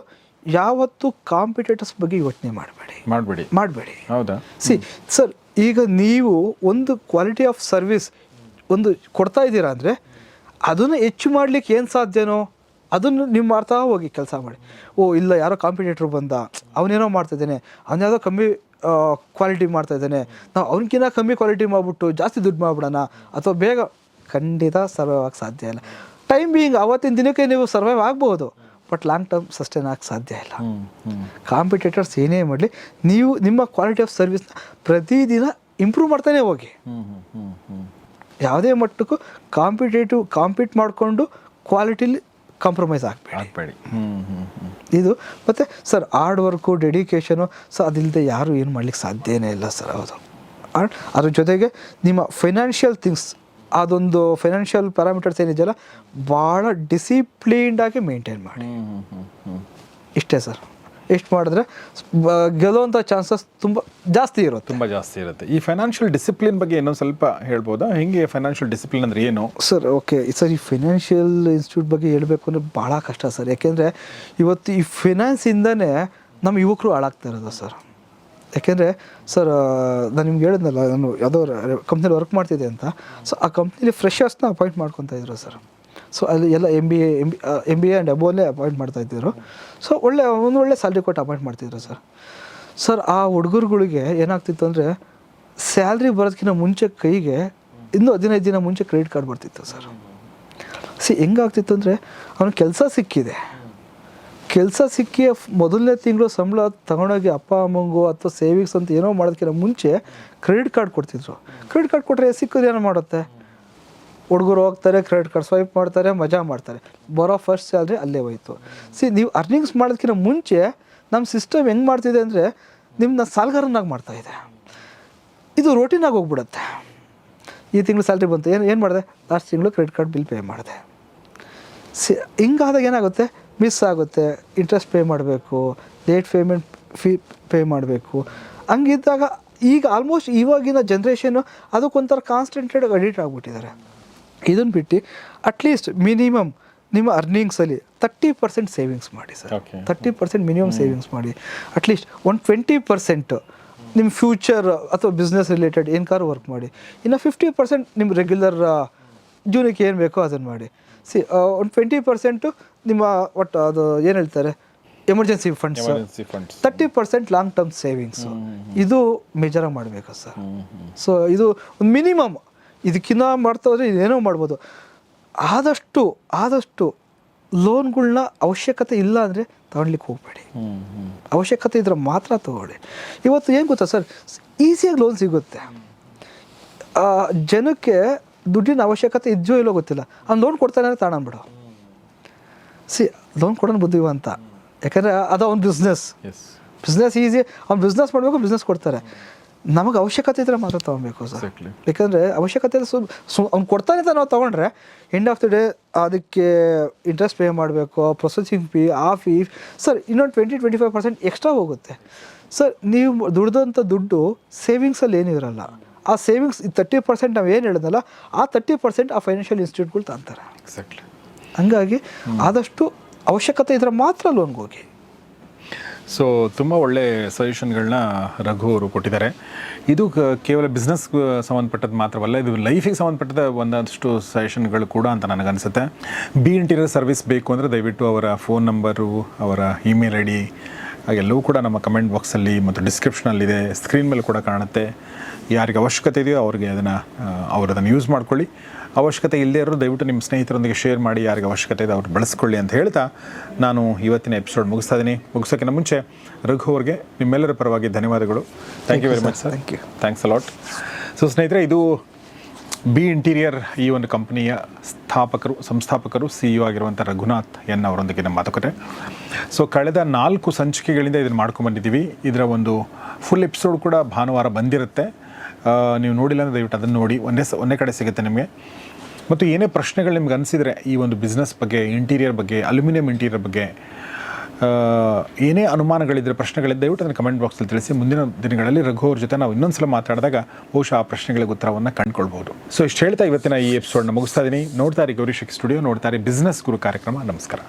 ಯಾವತ್ತು ಕಾಂಪಿಟೇಟರ್ಸ್ ಬಗ್ಗೆ ಯೋಚನೆ ಮಾಡಬೇಡಿ. ಮಾಡಬೇಡಿ. ಮಾಡಬೇಡಿ. ಹೌದಾ? ಸಿ ಸರ್ ಈಗ ನೀವು ಒಂದು ಕ್ವಾಲಿಟಿ ಆಫ್ ಸರ್ವಿಸ್ ಒಂದು ಕೊಡ್ತಾ ಇದ್ದೀರಾ ಅಂದರೆ ಅದನ್ನು ಹೆಚ್ಚು ಮಾಡಲಿಕ್ಕೆ ಏನು ಸಾಧ್ಯನೋ ಅದನ್ನು ನೀವು ಮಾಡ್ತಾ ಹೋಗಿ ಕೆಲಸ ಮಾಡಿ. ಓ ಇಲ್ಲ ಯಾರೋ ಕಾಂಪಿಟೇಟ್ರ್ ಬಂದ. ಅವನೇನೋ ಮಾಡ್ತಾಯಿದ್ದಾನೆ ಅವನ ಯಾವುದೋ ಕಮ್ಮಿ ಕ್ವಾಲಿಟಿ ಮಾಡ್ತಾ ಇದ್ದಾನೆ. ನಾವು ಅವನಕ್ಕಿಂತ ಕಮ್ಮಿ ಕ್ವಾಲಿಟಿ ಮಾಡಿಬಿಟ್ಟು ಜಾಸ್ತಿ ದುಡ್ಡು ಮಾಡಿಬಿಡೋಣ ಅಥವಾ ಬೇಗ ಖಂಡಿತ ಸರ್ವೈವ್ ಆಗಕ್ಕೆ ಸಾಧ್ಯ ಇಲ್ಲ. ಟೈಮ್ ಬೀಯಿಂಗ್ ಅವತ್ತಿನ ದಿನಕ್ಕೆ ನೀವು ಸರ್ವೈವ್ ಆಗ್ಬೋದು. ಬಟ್ ಲಾಂಗ್ ಟರ್ಮ್ ಸಸ್ಟೈನ್ ಆಗಕ್ಕೆ ಸಾಧ್ಯ ಇಲ್ಲ. ಕಾಂಪಿಟೇಟರ್ಸ್ ಏನೇ ಮಾಡಲಿ ನೀವು ನಿಮ್ಮ ಕ್ವಾಲಿಟಿ ಆಫ್ ಸರ್ವಿಸ್ನ ಪ್ರತಿದಿನ ಇಂಪ್ರೂವ್ ಮಾಡ್ತಾನೆ ಹೋಗಿ. ಹ್ಞೂ ಹ್ಞೂ ಹ್ಞೂ ಯಾವುದೇ ಮಟ್ಟಕ್ಕೂ ಕಾಂಪಿಟೇಟಿವ್ ಕಾಂಪೀಟ್ ಮಾಡಿಕೊಂಡು ಕ್ವಾಲಿಟಿಲಿ ಕಾಂಪ್ರಮೈಸ್ ಆಗಬೇಡಿ. ಆಗಬೇಡಿ. ಹ್ಞೂ ಹ್ಞೂ ಹ್ಞೂ ಇದು ಮತ್ತು sir hard work dedication so ಅದಿಲ್ಲದೆ ಯಾರೂ ಏನು ಮಾಡ್ಲಿಕ್ಕೆ ಸಾಧ್ಯನೇ ಇಲ್ಲ ಸರ್ ಹೌದು. ಆ್ಯಂಡ್ ಅದ್ರ ಜೊತೆಗೆ ನಿಮ್ಮ ಫೈನಾನ್ಷಿಯಲ್ ಥಿಂಗ್ಸ್ ಅದೊಂದು ಫೈನಾನ್ಷಿಯಲ್ ಪ್ಯಾರಾಮೀಟರ್ಸ್ ಏನಿದೆಯಲ್ಲ ಭಾಳ ಡಿಸಿಪ್ಲೀನ್ಡಾಗಿ ಮೇಂಟೈನ್ ಮಾಡಿ. ಹ್ಞೂ ಹ್ಞೂ ಹ್ಞೂ ಇಷ್ಟೇ ಸರ್ ಎಷ್ಟು ಮಾಡಿದ್ರೆ ಗೆಲ್ಲುವಂಥ ಚಾನ್ಸಸ್ ತುಂಬ ಜಾಸ್ತಿ ಇರುತ್ತೆ. ತುಂಬ ಜಾಸ್ತಿ ಇರುತ್ತೆ. ಈ ಫೈನಾನ್ಷಿಯಲ್ ಡಿಸಿಪ್ಲಿನ್ ಬಗ್ಗೆ ಇನ್ನೊಂದು ಸ್ವಲ್ಪ ಹೇಳ್ಬೋದಾ? ಹೆಂಗೆ ಫೈನಾನ್ಷಿಯಲ್ ಡಿಸಿಪ್ಲಿನ್ ಅಂದ್ರೆ ಏನು? Sir okay. ಸರ್ ಈ ಫೈನಾನ್ಷಿಯಲ್ ಇನ್ಸ್ಟಿಟ್ಯೂಟ್ ಬಗ್ಗೆ ಹೇಳಬೇಕು ಅಂದರೆ ಭಾಳ ಕಷ್ಟ ಸರ್. ಯಾಕೆಂದರೆ ಇವತ್ತು ಈ ಫಿನಾನ್ಸಿಂದನೇ ನಮ್ಮ ಯುವಕರು ಹಾಳಾಗ್ತಾ ಇರೋದು ಸರ್. ಯಾಕೆಂದರೆ ಸರ್ ನಾನು ನಿಮ್ಗೆ ಹೇಳಿದ್ನಲ್ಲ ನಾನು ಯಾವುದೋ ಕಂಪ್ನಿಲಿ ವರ್ಕ್ ಮಾಡ್ತಿದ್ದೆ ಅಂತ. ಸೊ ಆ ಕಂಪ್ನಿಲಿ ಫ್ರೆಶರ್ಸ್ನ ಅಪಾಯಿಂಟ್ ಮಾಡ್ಕೊತಾ ಇದ್ರು ಸರ್. ಸೊ ಅಲ್ಲಿ ಎಲ್ಲ M B A M M B A and ಅಬೋಲ್ಲೇ appoint ಮಾಡ್ತಾ ಇದ್ದರು ಸೊ ಒಳ್ಳೆ, ಒಂದು ಒಳ್ಳೆ ಸ್ಯಾಲ್ರಿ ಕೊಟ್ಟು ಅಪಾಯಿಂಟ್ ಮಾಡ್ತಿದ್ರು ಸರ್ ಸರ್ ಆ ಹುಡುಗರುಗಳಿಗೆ ಏನಾಗ್ತಿತ್ತು ಅಂದರೆ ಸ್ಯಾಲ್ರಿ ಬರೋದಕ್ಕಿಂತ ಮುಂಚೆ ಕೈಗೆ ಇನ್ನೂ ಹದಿನೈದು ದಿನ ಮುಂಚೆ ಕ್ರೆಡಿಟ್ ಕಾರ್ಡ್ ಬರ್ತಿತ್ತು ಸರ್ ಸಿ ಹೆಂಗಾಗ್ತಿತ್ತು ಅಂದರೆ ಅವನು ಕೆಲಸ ಸಿಕ್ಕಿದೆ. ಕೆಲಸ ಸಿಕ್ಕಿ ಮೊದಲನೇ ತಿಂಗಳು ಸಂಬಳ ತಗೊಂಡೋಗಿ ಅಪ್ಪ, ಅಮ್ಮಂಗೋ ಅಥವಾ ಸೇವಿಂಗ್ಸ್ ಅಂತ ಏನೋ ಮಾಡೋದಕ್ಕಿಂತ ಮುಂಚೆ ಕ್ರೆಡಿಟ್ ಕಾರ್ಡ್ ಕೊಡ್ತಿದ್ರು. ಕ್ರೆಡಿಟ್ ಕಾರ್ಡ್ ಕೊಟ್ಟರೆ ಸಿಕ್ಕೋದು ಏನೋ ಮಾಡುತ್ತೆ? ಹುಡುಗರು ಹೋಗ್ತಾರೆ ಕ್ರೆಡಿಟ್ ಕಾರ್ಡ್ ಸ್ವೈಪ್ ಮಾಡ್ತಾರೆ, ಮಜಾ ಮಾಡ್ತಾರೆ. ಬರೋ ಫಸ್ಟ್ ಸ್ಯಾಲ್ರಿ ಅಲ್ಲೇ ಹೋಯ್ತು. ಸಿ ನೀವು ಅರ್ನಿಂಗ್ಸ್ ಮಾಡೋದಕ್ಕಿಂತ ಮುಂಚೆ ನಮ್ಮ ಸಿಸ್ಟಮ್ ಹೆಂಗೆ ಮಾಡ್ತಿದೆ ಅಂದರೆ ನಿಮ್ಮನ್ನ ಸಾಲಗಾರನಾಗಿ ಮಾಡ್ತಾ ಇದೆ. ರೋಟೀನಾಗಿ ಹೋಗ್ಬಿಡುತ್ತೆ. ಈ ತಿಂಗಳು ಸ್ಯಾಲ್ರಿ ಬಂತು. ಏನು ಏನು ಮಾಡಿದೆ? ಲಾಸ್ಟ್ ತಿಂಗಳು ಕ್ರೆಡಿಟ್ ಕಾರ್ಡ್ ಬಿಲ್ ಪೇ ಮಾಡಿದೆ. ಸಿ ಹಿಂಗಾದಾಗ ಏನಾಗುತ್ತೆ? ಮಿಸ್ ಆಗುತ್ತೆ ಇಂಟ್ರೆಸ್ಟ್ ಪೇ ಮಾಡಬೇಕು ಲೇಟ್ ಪೇಮೆಂಟ್ ಫೀ ಪೇ ಮಾಡಬೇಕು. ಹಂಗಿದ್ದಾಗ ಈಗ ಆಲ್ಮೋಸ್ಟ್ ಇವಾಗಿನ ಜನ್ರೇಷನ್ನು ಅದಕ್ಕೊಂಥರ ಕಾನ್ಸ್ಟೆಂಟೆಡ್ ಅಡಿಟ್ ಆಗಿಬಿಟ್ಟಿದ್ದಾರೆ. ಇದನ್ನು ಬಿಟ್ಟು ಅಟ್ಲೀಸ್ಟ್ ಮಿನಿಮಮ್ ನಿಮ್ಮ ಅರ್ನಿಂಗ್ಸಲ್ಲಿ ತರ್ಟಿ ಪರ್ಸೆಂಟ್ ಸೇವಿಂಗ್ಸ್ ಮಾಡಿ sir. Thirty percent minimum savings ಮಾಡಿ. ಅಟ್ಲೀಸ್ಟ್ ಒಂದು ಟ್ವೆಂಟಿ ಪರ್ಸೆಂಟ್ ನಿಮ್ಮ ಫ್ಯೂಚರ್ ಅಥವಾ ಬಿಸ್ನೆಸ್ ರಿಲೇಟೆಡ್ ಏನಕ್ಕಾದ್ರು ವರ್ಕ್ ಮಾಡಿ. ಇನ್ನು ಫಿಫ್ಟಿ ಪರ್ಸೆಂಟ್ ನಿಮ್ಮ ರೆಗ್ಯುಲರ್ ಜೀವನಕ್ಕೆ ಏನು ಬೇಕೋ ಅದನ್ನು ಮಾಡಿ. ಸಿ ಒಂದು ಟ್ವೆಂಟಿ ಪರ್ಸೆಂಟು ನಿಮ್ಮ ಒಟ್ಟು ಅದು ಏನು ಹೇಳ್ತಾರೆ? Emergency funds thirty percent long term savings ಇದು ಮೇಜರಾಗಿ ಮಾಡಬೇಕು ಸರ್? ಸೊ ಇದು ಒಂದು ಮಿನಿಮಮ್ ಇದಕ್ಕಿಂತ ಮಾಡ್ತಾ ಹೋದರೆ ಇದೇನೋ ಮಾಡ್ಬೋದು. ಆದಷ್ಟು ಆದಷ್ಟು ಲೋನ್ಗಳನ್ನ ಅವಶ್ಯಕತೆ ಇಲ್ಲ ಅಂದರೆ ತಗೊಳ್ಲಿಕ್ಕೆ ಹೋಗಬೇಡಿ. ಅವಶ್ಯಕತೆ ಇದ್ರೆ ಮಾತ್ರ ತಗೊಳ್ಳಿ. ಇವತ್ತು ಏನು ಗೊತ್ತಾ ಸರ್? ಈಸಿಯಾಗಿ ಲೋನ್ ಸಿಗುತ್ತೆ. ಜನಕ್ಕೆ ದುಡ್ಡಿನ ಅವಶ್ಯಕತೆ ಇದೆಯೋ ಇಲ್ಲೋ ಗೊತ್ತಿಲ್ಲ. ಅವ್ನು ಲೋನ್ ಕೊಡ್ತಾನೆ ಅಂದರೆ ತಗೊಂಡ್ಬಿಡು ಸಿ ಲೋನ್ ಕೊಡೋಣ ಬುದ್ಧಿವಂತ ಯಾಕಂದರೆ ಅದು ಅವ್ನ ಬಿಸ್ನೆಸ್ ಬಿಸ್ನೆಸ್ ಈಸಿ ಅವ್ನು ಬಿಸ್ನೆಸ್ ಮಾಡಬೇಕು ಬಿಸ್ನೆಸ್ ಕೊಡ್ತಾರೆ. ನಮಗೆ ಅವಶ್ಯಕತೆ ಇದ್ರೆ ಮಾತ್ರ ತೊಗೊಬೇಕು ಸರ್. ಯಾಕಂದರೆ ಅವಶ್ಯಕತೆ ಸು ಸು ಅವ್ನು ಕೊಡ್ತಾನೆ ಅಂತ ನಾವು ತೊಗೊಂಡ್ರೆ ಎಂಡ್ ಆಫ್ ದ ಡೇ ಅದಕ್ಕೆ ಇಂಟ್ರೆಸ್ಟ್ ಪೇ ಮಾಡಬೇಕು ಪ್ರೊಸೆಸಿಂಗ್ ಫೀ ಆ ಫೀ ಸರ್ ಇನ್ನೊಂದು twenty twenty five percent extra ಹೋಗುತ್ತೆ. ಸರ್ ನೀವು ದುಡ್ದಂಥ ದುಡ್ಡು ಸೇವಿಂಗ್ಸಲ್ಲಿ ಏನಿರಲ್ಲ ಆ ಸೇವಿಂಗ್ಸ್ ತರ್ಟಿ ಪರ್ಸೆಂಟ್ ನಾವು ಏನು ಹೇಳಿದ್ನಲ್ಲ ಆ ತರ್ಟಿ ಪರ್ಸೆಂಟ್ ಆ ಫೈನಾನ್ಷಿಯಲ್ ಇನ್ಸ್ಟಿಟ್ಯೂಟ್ಗಳು ತಾಂತಾರೆ. ಎಕ್ಸಾಕ್ಟ್ಲಿ ಹಂಗಾಗಿ ಆದಷ್ಟು ಅವಶ್ಯಕತೆ ಇದ್ರೆ ಮಾತ್ರ ಲೋನ್ಗೆ ಹೋಗಿ. ಸೊ ತುಂಬ ಒಳ್ಳೆ ಸಜೆಷನ್ಗಳನ್ನ ರಘು ಅವರು ಕೊಟ್ಟಿದ್ದಾರೆ. ಇದು ಕೇವಲ ಬಿಸ್ನೆಸ್ ಸಂಬಂಧಪಟ್ಟದ್ದು ಮಾತ್ರವಲ್ಲ, ಇದು ಲೈಫಿಗೆ ಸಂಬಂಧಪಟ್ಟದ ಒಂದಷ್ಟು ಸಜೆಷನ್ಗಳು ಕೂಡ ಅಂತ ನನಗನ್ಸುತ್ತೆ. ಬಿ ಇಂಟೀರಿಯರ್ ಸರ್ವಿಸ್ ಬೇಕು ಅಂದರೆ ದಯವಿಟ್ಟು ಅವರ ಫೋನ್ ನಂಬರು ಅವರ ಇಮೇಲ್ ಐ ಡಿ ಎಲ್ಲವೂ ಕೂಡ ನಮ್ಮ ಕಮೆಂಟ್ ಬಾಕ್ಸಲ್ಲಿ ಮತ್ತು ಡಿಸ್ಕ್ರಿಪ್ಷನಲ್ಲಿದೆ ಸ್ಕ್ರೀನ್ ಮೇಲೆ ಕೂಡ ಕಾಣುತ್ತೆ. ಯಾರಿಗೆ ಅವಶ್ಯಕತೆ ಇದೆಯೋ ಅವ್ರಿಗೆ ಅದನ್ನು ಅವರು ಯೂಸ್ ಮಾಡ್ಕೊಳ್ಳಿ. ಅವಶ್ಯಕತೆ ಇಲ್ಲದೇ ಇರೋರು ದಯವಿಟ್ಟು ನಿಮ್ಮ ಸ್ನೇಹಿತರೊಂದಿಗೆ ಶೇರ್ ಮಾಡಿ ಯಾರಿಗೆ ಅವಶ್ಯಕತೆ ಇದೆ ಅವ್ರು ಬಳಸ್ಕೊಳ್ಳಿ ಅಂತ ಹೇಳ್ತಾ ನಾನು ಇವತ್ತಿನ ಎಪಿಸೋಡ್ ಮುಗಿಸ್ತಾ ಇದ್ದೀನಿ. ಮುಗಿಸೋಕ್ಕಿಂತ ಮುಂಚೆ ರಘು ಅವ್ರಿಗೆ ನಿಮ್ಮೆಲ್ಲರ ಪರವಾಗಿ ಧನ್ಯವಾದಗಳು. Thank you very much sir thank you thanks a lot so ಸ್ನೇಹಿತರೆ ಇದು ಬಿ ಇಂಟೀರಿಯರ್ ಈ ಒಂದು ಕಂಪನಿಯ ಸ್ಥಾಪಕರು ಸಂಸ್ಥಾಪಕರು ಸಿ ಇ ಆಗಿರುವಂಥ ರಘುನಾಥ್ ಎನ್ ಅವರೊಂದಿಗೆ ನಮ್ಮ ಮಾತುಕತೆ. ಸೊ ಕಳೆದ ನಾಲ್ಕು ಸಂಚಿಕೆಗಳಿಂದ ಇದನ್ನು ಮಾಡ್ಕೊಂಡ್ಬಂದಿದ್ದೀವಿ ಇದರ ಒಂದು ಫುಲ್ ಎಪಿಸೋಡ್ ಕೂಡ ಭಾನುವಾರ ಬಂದಿರುತ್ತೆ. ನೀವು ನೋಡಿಲ್ಲ ಅಂದರೆ ದಯವಿಟ್ಟು ಅದನ್ನು ನೋಡಿ. ಒಂದೇ ಸ ಒಂದೇ ಕಡೆ ಸಿಗುತ್ತೆ ನಿಮಗೆ. ಮತ್ತು ಏನೇ ಪ್ರಶ್ನೆಗಳು ನಿಮ್ಗೆ ಅನಿಸಿದರೆ ಈ ಒಂದು ಬಿಸ್ನೆಸ್ ಬಗ್ಗೆ ಇಂಟೀರಿಯರ್ ಬಗ್ಗೆ ಅಲ್ಯೂಮಿನಿಯಂ ಇಂಟೀರಿಯರ್ ಬಗ್ಗೆ ಏನೇ ಅನುಮಾನಗಳಿದ್ದರೆ ಪ್ರಶ್ನೆಗಳಿದ್ದ ದಯವಿಟ್ಟು ಅದನ್ನು ಕಮೆಂಟ್ ಬಾಕ್ಸಲ್ಲಿ ತಿಳಿಸಿ. ಮುಂದಿನ ದಿನಗಳಲ್ಲಿ ರಘು ಅವ್ರ ಜೊತೆ ನಾವು ಇನ್ನೊಂದು ಸಲ ಮಾತಾಡಿದಾಗ ಬಹುಶಃ ಆ ಪ್ರಶ್ನೆಗಳಿಗೆ ಉತ್ತರವನ್ನು ಕಂಡುಕೊಳ್ಬೋದು. ಸೊ ಇಷ್ಟು ಹೇಳ್ತಾ ಇವತ್ತಿನ ಈ ಎಪಿಸೋಡ್ನ ಮುಗಿಸ್ತಾ ಇದ್ದೀನಿ ನೋಡ್ತಾ ಇರಿ ಗೌರಿ ಶೆಕ್ ಸ್ಟುಡಿಯೋ ನೋಡ್ತಾರೆ ಬಿಸ್ನೆಸ್ ಗುರು ಕಾರ್ಯಕ್ರಮ. ನಮಸ್ಕಾರ.